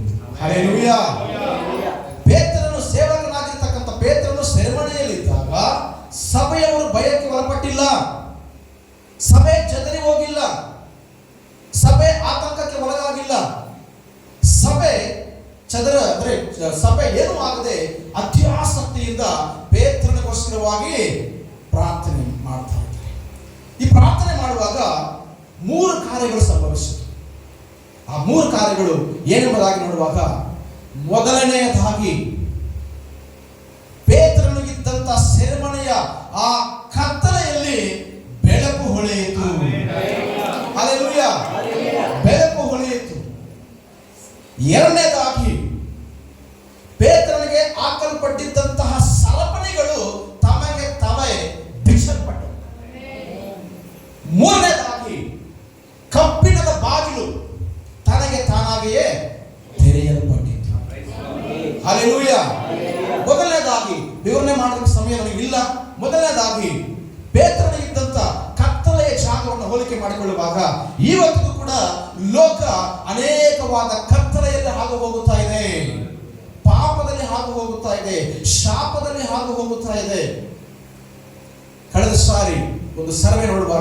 A: ಪೇತ್ರನು ಸೇವಕನಾಗಿರ್ತಕ್ಕಂಥ ಪೇತ್ರನು ಸೆರೆಮನೆಯಲ್ಲಿದ್ದಾಗ ಸಭೆಯವರು ಭಯಕ್ಕೆ ಒಳಪಟ್ಟಿಲ್ಲ. ಸಭೆ ಚದರಿ ಹೋಗಿಲ್ಲ. ಸಭೆ ಆತಂಕಕ್ಕೆ ಒಳಗಾಗಿಲ್ಲ. ಸಭೆ ಚದರ ಅಂದ್ರೆ ಸಭೆ ಏನು ಆಗದೆ ಅತ್ಯಾಸಕ್ತಿಯಿಂದ ಪೇತ್ರನಿಗೋಸ್ಕರವಾಗಿ ಪ್ರಾರ್ಥನೆ ಮಾಡ್ತಾ ಇದ್ದಾರೆ. ಈ ಪ್ರಾರ್ಥನೆ ಮಾಡುವಾಗ ಮೂರು ಕಾರ್ಯಗಳು ಸಂಭವಿಸಿತು. ಆ ಮೂರು ಕಾರ್ಯಗಳು ಏನೆಂಬುದಾಗಿ ನೋಡುವಾಗ ಮೊದಲನೆಯದಾಗಿ ಪೇತ್ರನಿಗಿದ್ದಂತ ಸೆರೆಮನೆಯ ಆ ಕತ್ತಲೆಯಲ್ಲಿ ಬೆಳಕು ಹೊಳೆಯಿತು. ಅದೇ ಬೆಳಕು ಹೊಳೆಯಿತು. ಎರಡನೇದಾಗಿ ಪೇತ್ರನಿಗೆ ಹಾಕಲ್ಪಟ್ಟಿದ್ದಂತಹ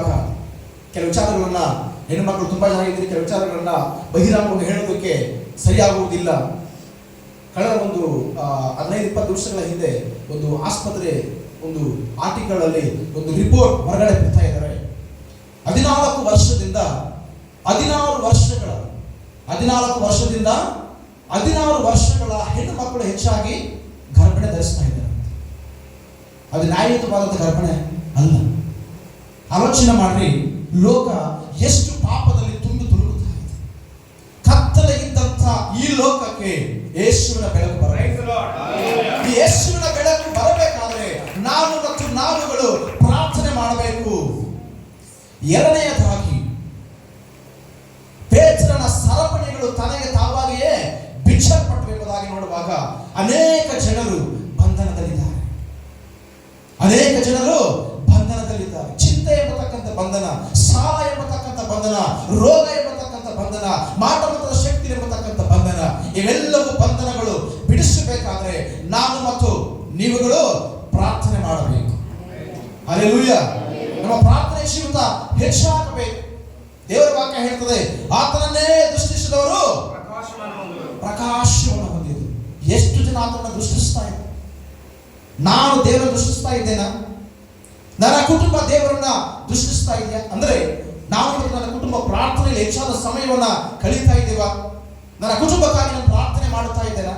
A: ನೋಡುವಾಗ ಕೆಲವು ಹೆಣ್ಣುಮಕ್ಕಳು ತುಂಬಾ ಜನ ಇದ್ದೀರಿ ಕೆಲವು ವಿಚಾರಗಳನ್ನ ಬಹಿರಂಗವಾಗಿ ಹೇಳೋದಕ್ಕೆ ಸರಿಯಾಗುವುದಿಲ್ಲ. ಕಳೆದ ಒಂದು ಹದಿನೈದು, ಇಪ್ಪತ್ತು ವರ್ಷಗಳ ಹಿಂದೆ ಒಂದು ಆಸ್ಪತ್ರೆ, ಒಂದು ಆರ್ಟಿಕಲ್ ಅಲ್ಲಿ ಒಂದು ರಿಪೋರ್ಟ್ ಹೊರಗಡೆ ಬರ್ತಾ ಇದ್ದಾರೆ. ಹದಿನಾಲ್ಕು ವರ್ಷದಿಂದ, ಹದಿನಾರು ವರ್ಷಗಳ, ಹದಿನಾಲ್ಕು ವರ್ಷದಿಂದ ಹದಿನಾರು ವರ್ಷಗಳ ಹೆಣ್ಣು ಮಕ್ಕಳು ಹೆಚ್ಚಾಗಿ ಗರ್ಭಣೆ ಧರಿಸ್ತಾ ಇದ್ದಾರೆ. ಅದು ನ್ಯಾಯಯುತವಾದಂಥ ಗರ್ಭಣೆ ಅಲ್ಲ. ಆಲೋಚನೆ ಮಾಡ್ರಿ ಲೋಕ ಎಷ್ಟು ಪಾಪದಲ್ಲಿ ತುಂಬಿ ತುಳುಕುತ್ತಾ ಇದೆ. ಈ ಲೋಕಕ್ಕೆ ಯೇಸುವಿನ ಬೆಳಕು ಬರಬೇಕು. ಈ ಯೇಸುವಿನ ಬೆಳಕು ಬರಬೇಕಾದ್ರೆ ನಾವು ಮತ್ತು ನಾವುಗಳು ಪ್ರಾರ್ಥನೆ ಮಾಡಬೇಕು. ಎರಡನೆಯದಾಗಿ ಪೇತ್ರನ ಸರಪಣಿಗಳು ತನಗೆ ತಾವಾಗಿಯೇ ಬಿಚ್ಚಲ್ಪಟ್ಟವೆಂಬುದಾಗಿ ನೋಡುವಾಗ ಅನೇಕ ಜನರು ರೋಗ ಎಂಬತಕ್ಕಂಥ ಬಂಧನ ಮಾಟಮತದ ಶಕ್ತಿ ಎಂಬತಕ್ಕಂಥ ಬಂಧನ, ಇವೆಲ್ಲವೂ ಬಂಧನಗಳು ಬಿಡಿಸಬೇಕಾದ್ರೆ ನಾನು ಮತ್ತು ನೀವುಗಳು ಪ್ರಾರ್ಥನೆ ಮಾಡಬೇಕು. ಅಲ್ಲೆಲೂಯ ನಮ್ಮ ಪ್ರಾರ್ಥನೆ ಜೀವಿತ ಹೆಚ್ಚಾಗಬೇಕು. ದೇವರ ವಾಕ್ಯ ಹೇಳ್ತದೆ, ಆತನನ್ನೇ ದೃಷ್ಟಿಸಿದವರು ಪ್ರಕಾಶವನ್ನು ಹೊಂದಿದ್ರು. ಎಷ್ಟು ಜನ ಆತನನ್ನು ದೃಷ್ಟಿಸ್ತಾ ಇದ್ದಾರೆ ನಾನು ದೇವರನ್ನು ದೃಷ್ಟಿಸ್ತಾ ಇದ್ದೇನಾ? ನನ್ನ ಕುಟುಂಬ ದೇವರನ್ನ ದೃಷ್ಟಿಸ್ತಾ ಇದೆಯಾ? ಅಂದ್ರೆ ಮತ್ತು ನನ್ನ ಕುಟುಂಬ ಪ್ರಾರ್ಥನೆಯಲ್ಲಿ ಹೆಚ್ಚಾದ ಸಮಯವನ್ನ ಕಳೀತಾ ಇದ್ದೀವಾ? ನನ್ನ ಕುಟುಂಬಕ್ಕಾಗಿ ನಾನು ಪ್ರಾರ್ಥನೆ ಮಾಡ್ತಾ ಇದ್ದೀರಾ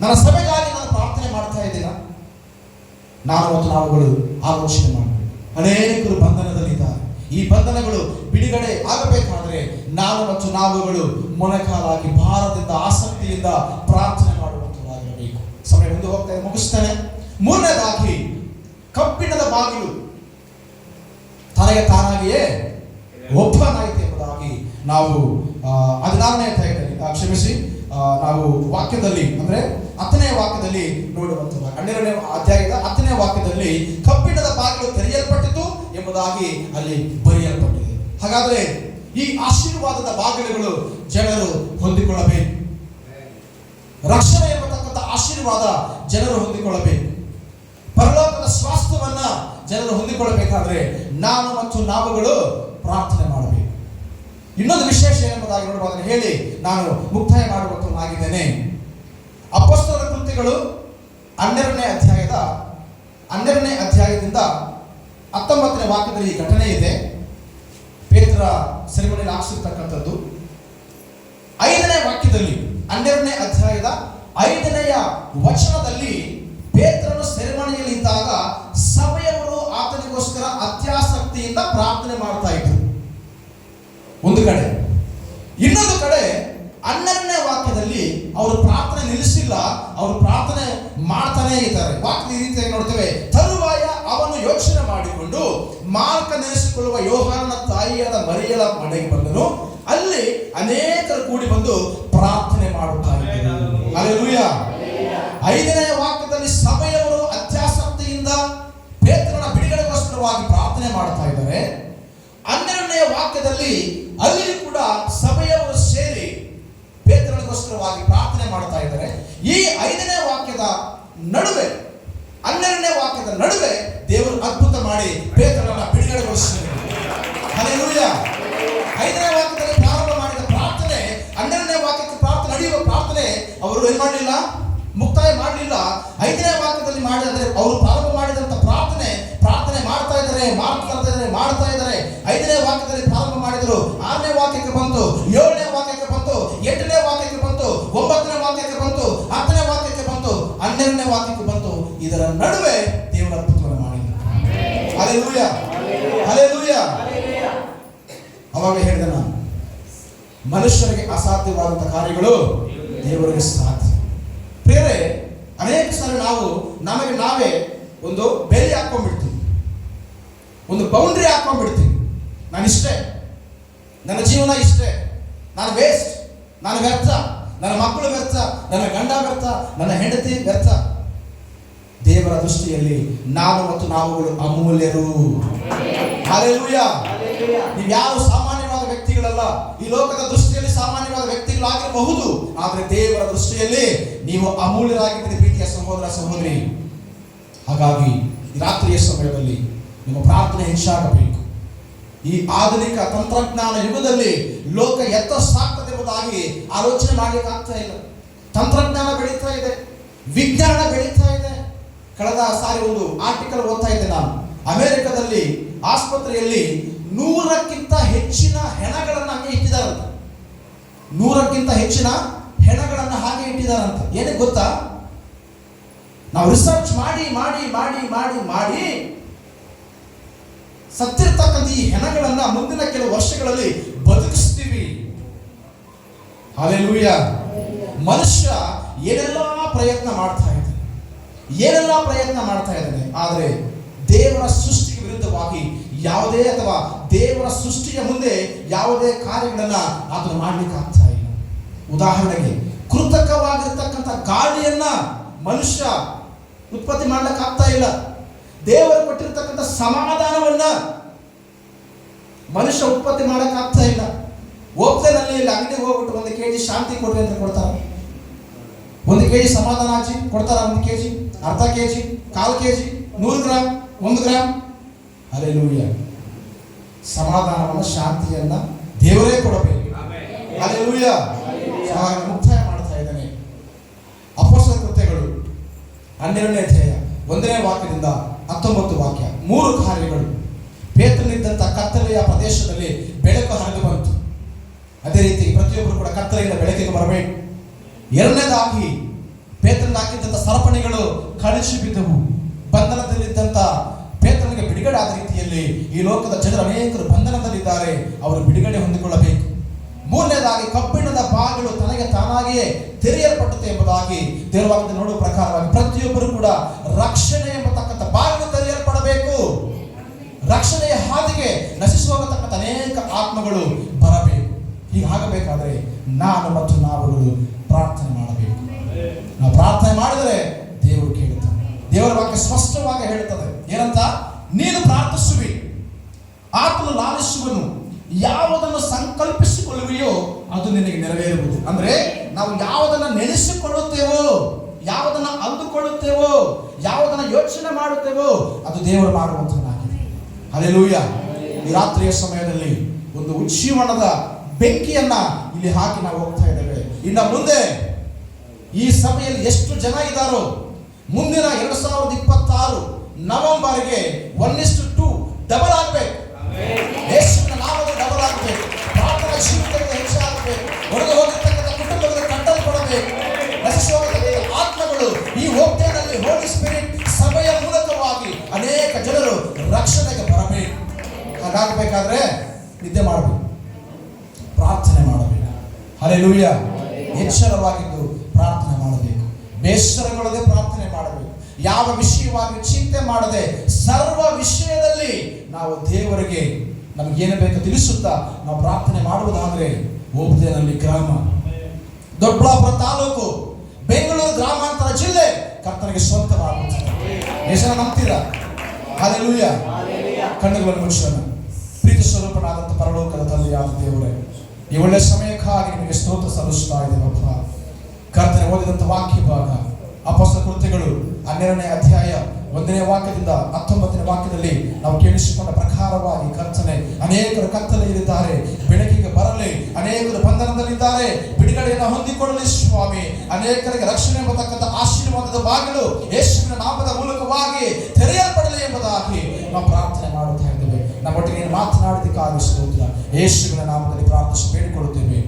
A: ನನ್ನ ಸಭೆಗಾಗಿ ನಾನು ಪ್ರಾರ್ಥನೆ ಮಾಡ್ತಾ ಇದ್ದೀರಾ ನಾನು ಮತ್ತು ನಾವುಗಳು ಆಲೋಚನೆ ಮಾಡಬೇಕು. ಅನೇಕರು ಬಂಧನದಲ್ಲಿದ್ದಾರೆ. ಈ ಬಂಧನಗಳು ಬಿಡುಗಡೆ ಆಗಬೇಕಾದ್ರೆ ನಾನು ಮತ್ತು ನಾವುಗಳು ಮೊಣಕಾಲಾಗಿ ಭಾರದಿಂದ ಆಸಕ್ತಿಯಿಂದ ಪ್ರಾರ್ಥನೆ ಮಾಡುವಂಥದ್ದಾಗಿರಬೇಕು ಸಮಯ ಮುಂದೆ ಹೋಗ್ತಾ ಮುಗಿಸ್ತೇನೆ. ಮೂರನೇದಾಗಿ, ಕಬ್ಬಿಣದ ಬಾಗಿಲು ತನಗೆ ತಾನಾಗಿಯೇ ಒಪ್ಪನಾಯಿತು ಎಂಬುದಾಗಿ ನಾವು ಹದಿನಾರನೇ ಅಧ್ಯಾಯದಲ್ಲಿ ಕ್ಷಮಿಸಿ ನಾವು ವಾಕ್ಯದಲ್ಲಿ, ಅಂದ್ರೆ ಹತ್ತನೇ ವಾಕ್ಯದಲ್ಲಿ ನೋಡುವಂತಹ ಹನ್ನೆರಡನೇ ಅಧ್ಯಾಯದ ಹತ್ತನೇ ವಾಕ್ಯದಲ್ಲಿ ಕಬ್ಬಿಣದ ಬಾಗಿಲು ತೆರೆಯಲ್ಪಟ್ಟಿತು ಎಂಬುದಾಗಿ ಅಲ್ಲಿ ಬರೆಯಲ್ಪಟ್ಟಿದೆ. ಹಾಗಾದ್ರೆ ಈ ಆಶೀರ್ವಾದದ ಬಾಗಿಲುಗಳು ಜನರು ಹೊಂದಿಕೊಳ್ಳಬೇಕು. ರಕ್ಷಣೆ ಎಂಬತಕ್ಕಂಥ ಆಶೀರ್ವಾದ ಜನರು ಹೊಂದಿಕೊಳ್ಳಬೇಕು. ಪರಲೋಕದ ಸ್ವಾಸ್ಥ್ಯವನ್ನ ಜನರು ಹೊಂದಿಕೊಳ್ಳಬೇಕಾದ್ರೆ ನಾನು ಮತ್ತು ನಾವುಗಳು ಪ್ರಾರ್ಥನೆ ಮಾಡಬೇಕು. ಇನ್ನೊಂದು ವಿಶೇಷ ಎಂಬುದಾಗಿ ನೋಡಬಹುದನ್ನು ಹೇಳಿ, ನಾನು ಮುಕ್ತಾಯ ಮಾಡುವಂತನಾಗಿದ್ದೇನೆ ಅಪಸ್ತಲ ಕೃತಿಗಳು ಹನ್ನೆರಡನೇ ಅಧ್ಯಾಯದ, ಹನ್ನೆರಡನೇ ಅಧ್ಯಾಯದಿಂದ ಹತ್ತೊಂಬತ್ತನೇ ವಾಕ್ಯದಲ್ಲಿ ಈ ಘಟನೆ ಇದೆ. ಪೇತ್ರ ಸೆರೆಮನೆಯಲ್ಲಿ ಹಾಕ್ಸಿರ್ತಕ್ಕಂಥದ್ದು ಐದನೇ ವಾಕ್ಯದಲ್ಲಿ, ಹನ್ನೆರಡನೇ ಅಧ್ಯಾಯದ ಐದನೆಯ ವಚನದಲ್ಲಿ ಪೇತ್ರನು ಸೆರೆಮನೆಯಲ್ಲಿ ಇದ್ದಾಗ ಮರಿಯಳ ಮನೆಗೆ ಬಂದನು. ಅಲ್ಲಿ ಅನೇಕರು ಕೂಡಿ ಬಂದು ಪ್ರಾರ್ಥನೆ ಮಾಡುತ್ತಾ ಅಲ್ಲೆಲೂಯ ಐದನೇ ವಾಕ್ಯದಲ್ಲಿ ಸಭೆಯವರು ಅತ್ಯಾಸಕ್ತಿಯಿಂದ ಪೇತ್ರನ ಬಿಡುಗಡೆಗೋಸ್ಕರವಾಗಿ ಪ್ರಾರ್ಥನೆ ಮಾಡ್ತಾ ಇದ್ದಾರೆ. ಹನ್ನೆರಡನೇ ವಾಕ್ಯದಲ್ಲಿ ಅಲ್ಲಿ ಕೂಡ ಸಭೆಯವರು ಸೇರಿ ಪೇತ್ರನಿಗೋಸ್ಕರವಾಗಿ ಪ್ರಾರ್ಥನೆ ಮಾಡ್ತಾ ಇದ್ದಾರೆ. ಈ ಐದನೇ ವಾಕ್ಯದ ನಡುವೆ ಹನ್ನೆರಡನೇ ವಾಕ್ಯದ ನಡುವೆ ದೇವರು ಅದ್ಭುತ ಮಾಡಿ ಪೇತ್ರನ ಬಿಡುಗಡೆಗೊಳಿಸಿದರು ಹಲ್ಲೆಲೂಯ ಅವರು ಮಾಡಲಿಲ್ಲ ಮುಕ್ತಾಯ ಮಾಡಲಿಲ್ಲ ಐದನೇ ವಾಕ್ಯದಲ್ಲಿ ಮಾಡಿದ್ರೆ ಅವರು ಪ್ರಾರಂಭ ಮಾಡಿದಂತ ಪ್ರಾರ್ಥನೆ ಪ್ರಾರ್ಥನೆ ಮಾಡ್ತಾ ಇದ್ದಾರೆ ಮಾಡ್ತಾ ಇದ್ದಾರೆ ಮಾಡ್ತಾ ಇದ್ದಾರೆ. ಐದನೇ ವಾಕ್ಯದಲ್ಲಿ ಪ್ರಾರಂಭ ಮಾಡಿದರು ಆರನೇ ವಾಕ್ಯಕ್ಕೆ ಬಂತು ಏಳನೇ ವಾಕ್ಯಕ್ಕೆ ಬಂತು ಎಂಟನೇ ವಾಕ್ಯಕ್ಕೆ ಬಂತು ಒಂಬತ್ತನೇ ವಾಕ್ಯಕ್ಕೆ ಬಂತು ಹತ್ತನೇ ವಾಕ್ಯಕ್ಕೆ ಬಂತು ಹನ್ನೆರಡನೇ ವಾಕ್ಯಕ್ಕೆ ಬಂತು. ಇದರ ನಡುವೆ ದೇವರ ಪುತ್ರ ಮಾಡಿದರು. ಅಲೆಲೂಯ ಅಲೆಲೂಯ ಅವಾಗ ಹೇಳಿದ ನಾನು ಮನುಷ್ಯರಿಗೆ ಅಸಾಧ್ಯವಾದಂಥ ಕಾರ್ಯಗಳು ದೇವರಿಗೆ ಸಾಧ್ಯ. ಬೇರೆ ಅನೇಕ ಸಲ ನಾವು ನಮಗೆ ನಾವೇ ಒಂದು ಬೆಲೆ ಹಾಕೊಂಡ್ಬಿಡ್ತೀವಿ. ಒಂದು ಬೌಂಡ್ರಿ ಹಾಕೊಂಡ್ಬಿಡ್ತೀವಿ. ನಾನು ಇಷ್ಟೇ. ನನ್ನ ಜೀವನ ಇಷ್ಟೇ. ನಾನು ವೇಸ್ಟ್ ನಾನು ವ್ಯರ್ಥ. ನನ್ನ ಮಕ್ಕಳು ವ್ಯರ್ಥ. ನನ್ನ ಗಂಡ ವ್ಯರ್ಥ. ನನ್ನ ಹೆಂಡತಿ ವ್ಯರ್ಥ. ದೇವರ ದೃಷ್ಟಿಯಲ್ಲಿ ನಾನು ಮತ್ತು ನಾವುಗಳು ಅಮೂಲ್ಯರು. ನೀವು ಸಾಮಾನ್ಯವಾದ ವ್ಯಕ್ತಿಗಳಲ್ಲ. ಈ ಲೋಕದ ದೃಷ್ಟಿಯಲ್ಲಿ ಸಾಮಾನ್ಯವಾದ ವ್ಯಕ್ತಿಗಳಾಗಿರಬಹುದು. ಆದರೆ ದೇವರ ದೃಷ್ಟಿಯಲ್ಲಿ ನೀವು ಅಮೂಲ್ಯರಾಗಿದ್ದೀರಿ ಪ್ರೀತಿಯ ಸಹೋದರ, ಸಹೋದರಿ. ಹಾಗಾಗಿ ರಾತ್ರಿಯ ಸಮಯದಲ್ಲಿ ನಿಮ್ಮ ಪ್ರಾರ್ಥನೆ ಹೆಚ್ಚಾಗಬೇಕು. ಈ ಆಧುನಿಕ ತಂತ್ರಜ್ಞಾನ ಯುಗದಲ್ಲಿ ಲೋಕ ಎತ್ತ ಸಾಕ್ತದೆ ಎಂಬುದಾಗಿ ಆಲೋಚನೆ ಮಾಡಲಿಕ್ಕಾಗ್ತಾ ಇಲ್ಲ. ತಂತ್ರಜ್ಞಾನ ಬೆಳೀತಾ ಇದೆ. ವಿಜ್ಞಾನ ಬೆಳೀತಾ ಇದೆ. ಕಳೆದ ಸಾರಿ ಒಂದು ಆರ್ಟಿಕಲ್ ಓದ್ತಾ ಇದ್ದೆ ನಾನು. ಅಮೆರಿಕದಲ್ಲಿ ಆಸ್ಪತ್ರೆಯಲ್ಲಿ ನೂರಕ್ಕಿಂತ ಹೆಚ್ಚಿನ ಹೆಣಗಳನ್ನು ಹಂಗೆ ಇಟ್ಟಿದಾರಂತೆ ನೂರಕ್ಕಿಂತ ಹೆಚ್ಚಿನ ಹೆಣಗಳನ್ನು ಹಾಗೆ ಇಟ್ಟಿದಾರಂತೆ ಏನಕ್ಕೆ ಗೊತ್ತಾ? ನಾವು ರಿಸರ್ಚ್ ಮಾಡಿ ಮಾಡಿ ಮಾಡಿ ಮಾಡಿ ಮಾಡಿ ಸತ್ತಿರ್ತಕ್ಕಂಥ ಈ ಹೆಣಗಳನ್ನ ಮುಂದಿನ ಕೆಲವು ವರ್ಷಗಳಲ್ಲಿ ಬದುಕಿಸ್ತೀವಿ. ಹಾಲೆಲೂಯ ಮನುಷ್ಯ ಏನೆಲ್ಲ ಪ್ರಯತ್ನ ಮಾಡ್ತಾ ಇದ್ದಾನೆ. ಏನೆಲ್ಲ ಪ್ರಯತ್ನ ಮಾಡ್ತಾ ಇದ್ದಾನೆ. ಆದರೆ ದೇವರ ಸೃಷ್ಟಿಗೆ ವಿರುದ್ಧವಾಗಿ ಯಾವುದೇ ಅಥವಾ ದೇವರ ಸೃಷ್ಟಿಯ ಮುಂದೆ ಯಾವುದೇ ಕಾರ್ಯಗಳನ್ನ ಆತನು ಮಾಡ್ಲಿಕ್ಕೆ ಆಗ್ತಾ ಇಲ್ಲ. ಉದಾಹರಣೆಗೆ, ಕೃತಕವಾಗಿರ್ತಕ್ಕಂಥ ಗಾಳಿಯನ್ನ ಮನುಷ್ಯ ಉತ್ಪತ್ತಿ ಮಾಡ್ಲಿಕ್ಕೆ ಆಗ್ತಾ ಇಲ್ಲ. ದೇವರು ಕೊಟ್ಟಿರ್ತಕ್ಕಂಥ ಸಮಾಧಾನವನ್ನ ಮನುಷ್ಯ ಉತ್ಪತ್ತಿ ಮಾಡಕ್ ಆಗ್ತಾ ಇಲ್ಲ. ಹೋಗ್ತೇನಲ್ಲಿ ಇಲ್ಲಿ, ಅಂಗಡಿಗೆ ಹೋಗ್ಬಿಟ್ಟು ಒಂದು ಕೆಜಿ ಶಾಂತಿ ಕೊಡ್ರಿ ಅಂತ ಕೊಡ್ತಾರ. ಒಂದು ಕೆಜಿ ಸಮಾಧಾನ ಆಚಿ ಕೊಡ್ತಾರ, ಒಂದು ಕೆಜಿ, ಅರ್ಧ ಕೆಜಿ, ಕಾಲು ಕೆಜಿ, ನೂರು ಗ್ರಾಮ್ ಒಂದು ಗ್ರಾಮ್ ಅಲ್ಲೆಲೂಯ್ಯ ಸಮಾಧಾನವನ್ನು ಶಾಂತಿಯನ್ನ ದೇವರೇ ಕೊಡಬೇಕು. ಮುಕ್ತಾಯ ಮಾಡ್ತಾ ಇದ್ದಾನೆ. ಅಪೋಸ ಕೃತ್ಯಗಳು ಹನ್ನೆರಡನೇ ಅಧ್ಯಾಯ ಒಂದನೇ ವಾಕ್ಯದಿಂದ ಹತ್ತೊಂಬತ್ತು ವಾಕ್ಯ. ಮೂರು ಕಾರ್ಯಗಳು. ಪೇತ್ರನಿದ್ದಂಥ ಕತ್ತಲೆಯ ಪ್ರದೇಶದಲ್ಲಿ ಬೆಳಕು ಹರಿದು ಬಂತು. ಅದೇ ರೀತಿ ಪ್ರತಿಯೊಬ್ಬರು ಕೂಡ ಕತ್ತಲೆಯಿಂದ ಬೆಳಕಿಗೆ ಬರಬೇಕು. ಎರಡನೇದಾಗಿ ಪೇತ್ರನ ಹಾಕಿದ್ದಂಥ ಸರಪಣಿಗಳು ಕಳಿಸಿ ಬಿದ್ದವು ಬಂಧನದಲ್ಲಿದ್ದಂಥ ಪೇತ್ರನಿಗೆ ಬಿಡುಗಡೆ ಆದ ರೀತಿಯಲ್ಲಿ ಈ ಲೋಕದ ಜನರು ಅನೇಕರು ಬಂಧನದಲ್ಲಿದ್ದಾರೆ. ಅವರು ಬಿಡುಗಡೆ ಹೊಂದಿಕೊಳ್ಳಬೇಕು. ಮೂರನೇದಾಗಿ ಕಬ್ಬಿಣದ ಬಾಗಿಲು ತನಗೆ ತಾನಾಗಿಯೇ ತೆರೆಯಲ್ಪಟ್ಟುತ್ತೆ ಎಂಬುದಾಗಿ ದೇವವಾಕ್ಯದಲ್ಲಿ ನೋಡುವ ಪ್ರಕಾರವಾಗಿ ಪ್ರತಿಯೊಬ್ಬರು ಕೂಡ ರಕ್ಷಣೆ ಎಂಬತಕ್ಕಂಥ ಬಾಗಿಲು ತೆರೆಯಲ್ಪಡಬೇಕು. ರಕ್ಷಣೆಯ ಹಾದಿಗೆ ನಶಿಸುವಂತಕ್ಕಂಥ ಅನೇಕ ಆತ್ಮಗಳು ಬರಬೇಕು. ಹೀಗಾಗಬೇಕಾದ್ರೆ ನಾನು ಮತ್ತು ನಾವು ಪ್ರಾರ್ಥನೆ ಮಾಡಬೇಕು. ನಾವು ಪ್ರಾರ್ಥನೆ ಮಾಡಿದರೆ ದೇವರು ಕೇಳುತ್ತಾನೆ. ದೇವರ ವಾಕ್ಯ ಸ್ಪಷ್ಟವಾಗಿ ಹೇಳುತ್ತದೆ. ಏನಂತ? ನೀನು ಪ್ರಾರ್ಥಿಸುವಿ. ಆತನು ಲಾಲಿಸುವನು ಯಾವುದನ್ನು ಸಂಕಲ್ಪಿಸಿಕೊಳ್ಳುವೆಯೋ ಅದು ನಿನಗೆ ನೆರವೇರುವುದು. ಅಂದ್ರೆ ನಾವು ಯಾವುದನ್ನು ನೆನೆಸಿಕೊಳ್ಳುತ್ತೇವೋ, ಯಾವುದನ್ನು ಅಂದುಕೊಳ್ಳುತ್ತೇವೋ, ಯಾವುದನ್ನ ಯೋಚನೆ ಮಾಡುತ್ತೇವೋ, ಅದು ದೇವರು ಮಾಡುವಂಥದ್ದಾಗಿದೆ. ಅಲ್ಲೆಲೂಯ ಈ ರಾತ್ರಿಯ ಸಮಯದಲ್ಲಿ ಒಂದು ಉಜ್ಜೀವನದ ಬೆಂಕಿಯನ್ನ ಇಲ್ಲಿ ಹಾಕಿ ನಾವು ಹೋಗ್ತಾ ಇದ್ದೇವೆ. ಇನ್ನ ಮುಂದೆ ಈ ಸಭೆಯಲ್ಲಿ ಎಷ್ಟು ಜನ ಇದ್ದಾರೋ, ಮುಂದಿನ ಎರಡು ಸಾವಿರದ ಇಪ್ಪತ್ತಾರು ನವೆಂಬರ್ಗೆ one is to two double ಆಗಬೇಕು. ಯೇಸುವಿನ ನಾಮದ ಡಬಲ್ ಆಗಬೇಕು ಪ್ರಾರ್ಥನಾ ಜೀವಿತಕ್ಕೆ ಹೆಚ್ಚಾಗಬೇಕು. ಹೊರಗೆ ಹೋಗಿರ್ತಕ್ಕಂಥ ಕುಟುಂಬಗಳು ಕಟ್ಟಲ್ಪಡಬೇಕು ನಶಿಸಿ ಹೋಗತಕ್ಕಂಥ ಆತ್ಮಗಳು ಈ ಹೋಗ್ತೇನಲ್ಲಿ ಹೋಲಿ ಸ್ಪಿರಿಟ್ ಸಭೆಯ ಅನೇಕ ಜನರು ರಕ್ಷಣೆಗೆ ಬರಬೇಕು. ಹಾಗಾಗಬೇಕಾದ್ರೆ ನಿದ್ದೆ ಮಾಡಬೇಕು. ಪ್ರಾರ್ಥನೆ ಮಾಡಬೇಕು. ಅಲ್ಲೆಲೂಯ್ಯ ಎಚ್ಚರವಾಗಿದ್ದು ಪ್ರಾರ್ಥನೆ ಮಾಡಬೇಕು. ಬೇಸರಗೊಳ್ಳದೆ ಪ್ರಾರ್ಥನೆ ಮಾಡಬೇಕು. ಯಾವ ವಿಷಯವಾಗಿ ಚಿಂತೆ ಮಾಡದೆ ಸರ್ವ ವಿಷಯದಲ್ಲಿ ನಾವು ದೇವರಿಗೆ ನಮಗೇನು ಬೇಕು ತಿಳಿಸುತ್ತಾ ನಾವು ಪ್ರಾರ್ಥನೆ ಮಾಡುವುದಾದ್ರೆ ಓಬ್ದೇನಲ್ಲಿ ಗ್ರಾಮ. ದೊಡ್ಡಬಳ್ಳಾಪುರ ತಾಲೂಕು, ಬೆಂಗಳೂರು ಗ್ರಾಮಾಂತರ ಜಿಲ್ಲೆ ಕರ್ತನಿಗೆ ಸ್ವಂತವಾಗುತ್ತದೆ ಎಷ್ಟು ಜನ ನಂಬ್ತೀರಾ? ಕಣ್ಣುಗಳನ್ನು ಮುಚ್ಚೋಣ. ಪ್ರೀತಿ ಸ್ವರೂಪನಾದಂಥ ಪರಲೋಕದ ತಂದೆಯಾದ ದೇವರೇ, ಈ ಒಳ್ಳೆ ಸಮಯಕ್ಕಾಗಿ ನಿಮಗೆ ಸ್ತೋತ್ರ ಸಲ್ಲಿಸ್ತಾ ಇದ್ದೇವಪ್ಪ ಕರ್ತನೆ ಓದಿದಂಥ ವಾಕ್ಯ ಭಾಗ ಅಪಸ್ತ ಕೃತ್ಯಗಳು ಹನ್ನೆರಡನೇ ಅಧ್ಯಾಯ ಒಂದನೇ ವಾಕ್ಯದಿಂದ, ಹತ್ತೊಂಬತ್ತನೇ ವಾಕ್ಯದಲ್ಲಿ ನಾವು ಕೇಳಿಸಿಕೊಂಡ ಪ್ರಕಾರವಾಗಿ ಕರ್ತನೆ, ಅನೇಕರು ಕತ್ತಲೆಯಲ್ಲಿದ್ದಾರೆ, ಬೆಳಕಿಗೆ ಬರಲಿ, ಅನೇಕರು ಬಂಧನದಲ್ಲಿದ್ದಾರೆ, ಬಿಡುಗಡೆಯನ್ನು ಹೊಂದಿಕೊಳ್ಳಲಿ ಸ್ವಾಮಿ. ಅನೇಕರಿಗೆ ರಕ್ಷಣೆ ಎಂಬತಕ್ಕಂಥ ಆಶೀರ್ವಾದದ ಬಾಗಿಲು ಯೇಸುವಿನ ನಾಮದ ಮೂಲಕವಾಗಿ ತೆರೆಯಲ್ಪಡಲಿ ಎಂಬುದಾಗಿ ನಾವು ಪ್ರಾರ್ಥನೆ ಮಾಡುತ್ತಾ ಇದ್ದೇವೆ. ನಮ್ಮೊಟ್ಟಿಗೆ ನೀನು ಕಾರ್ಯ ಸ್ತೋತ್ರ. ಯೇಸುವಿನ ನಾಮದಲ್ಲಿ ಪ್ರಾರ್ಥಿಸಿ ಬೇಡಿಕೊಳ್ಳುತ್ತೇವೆ.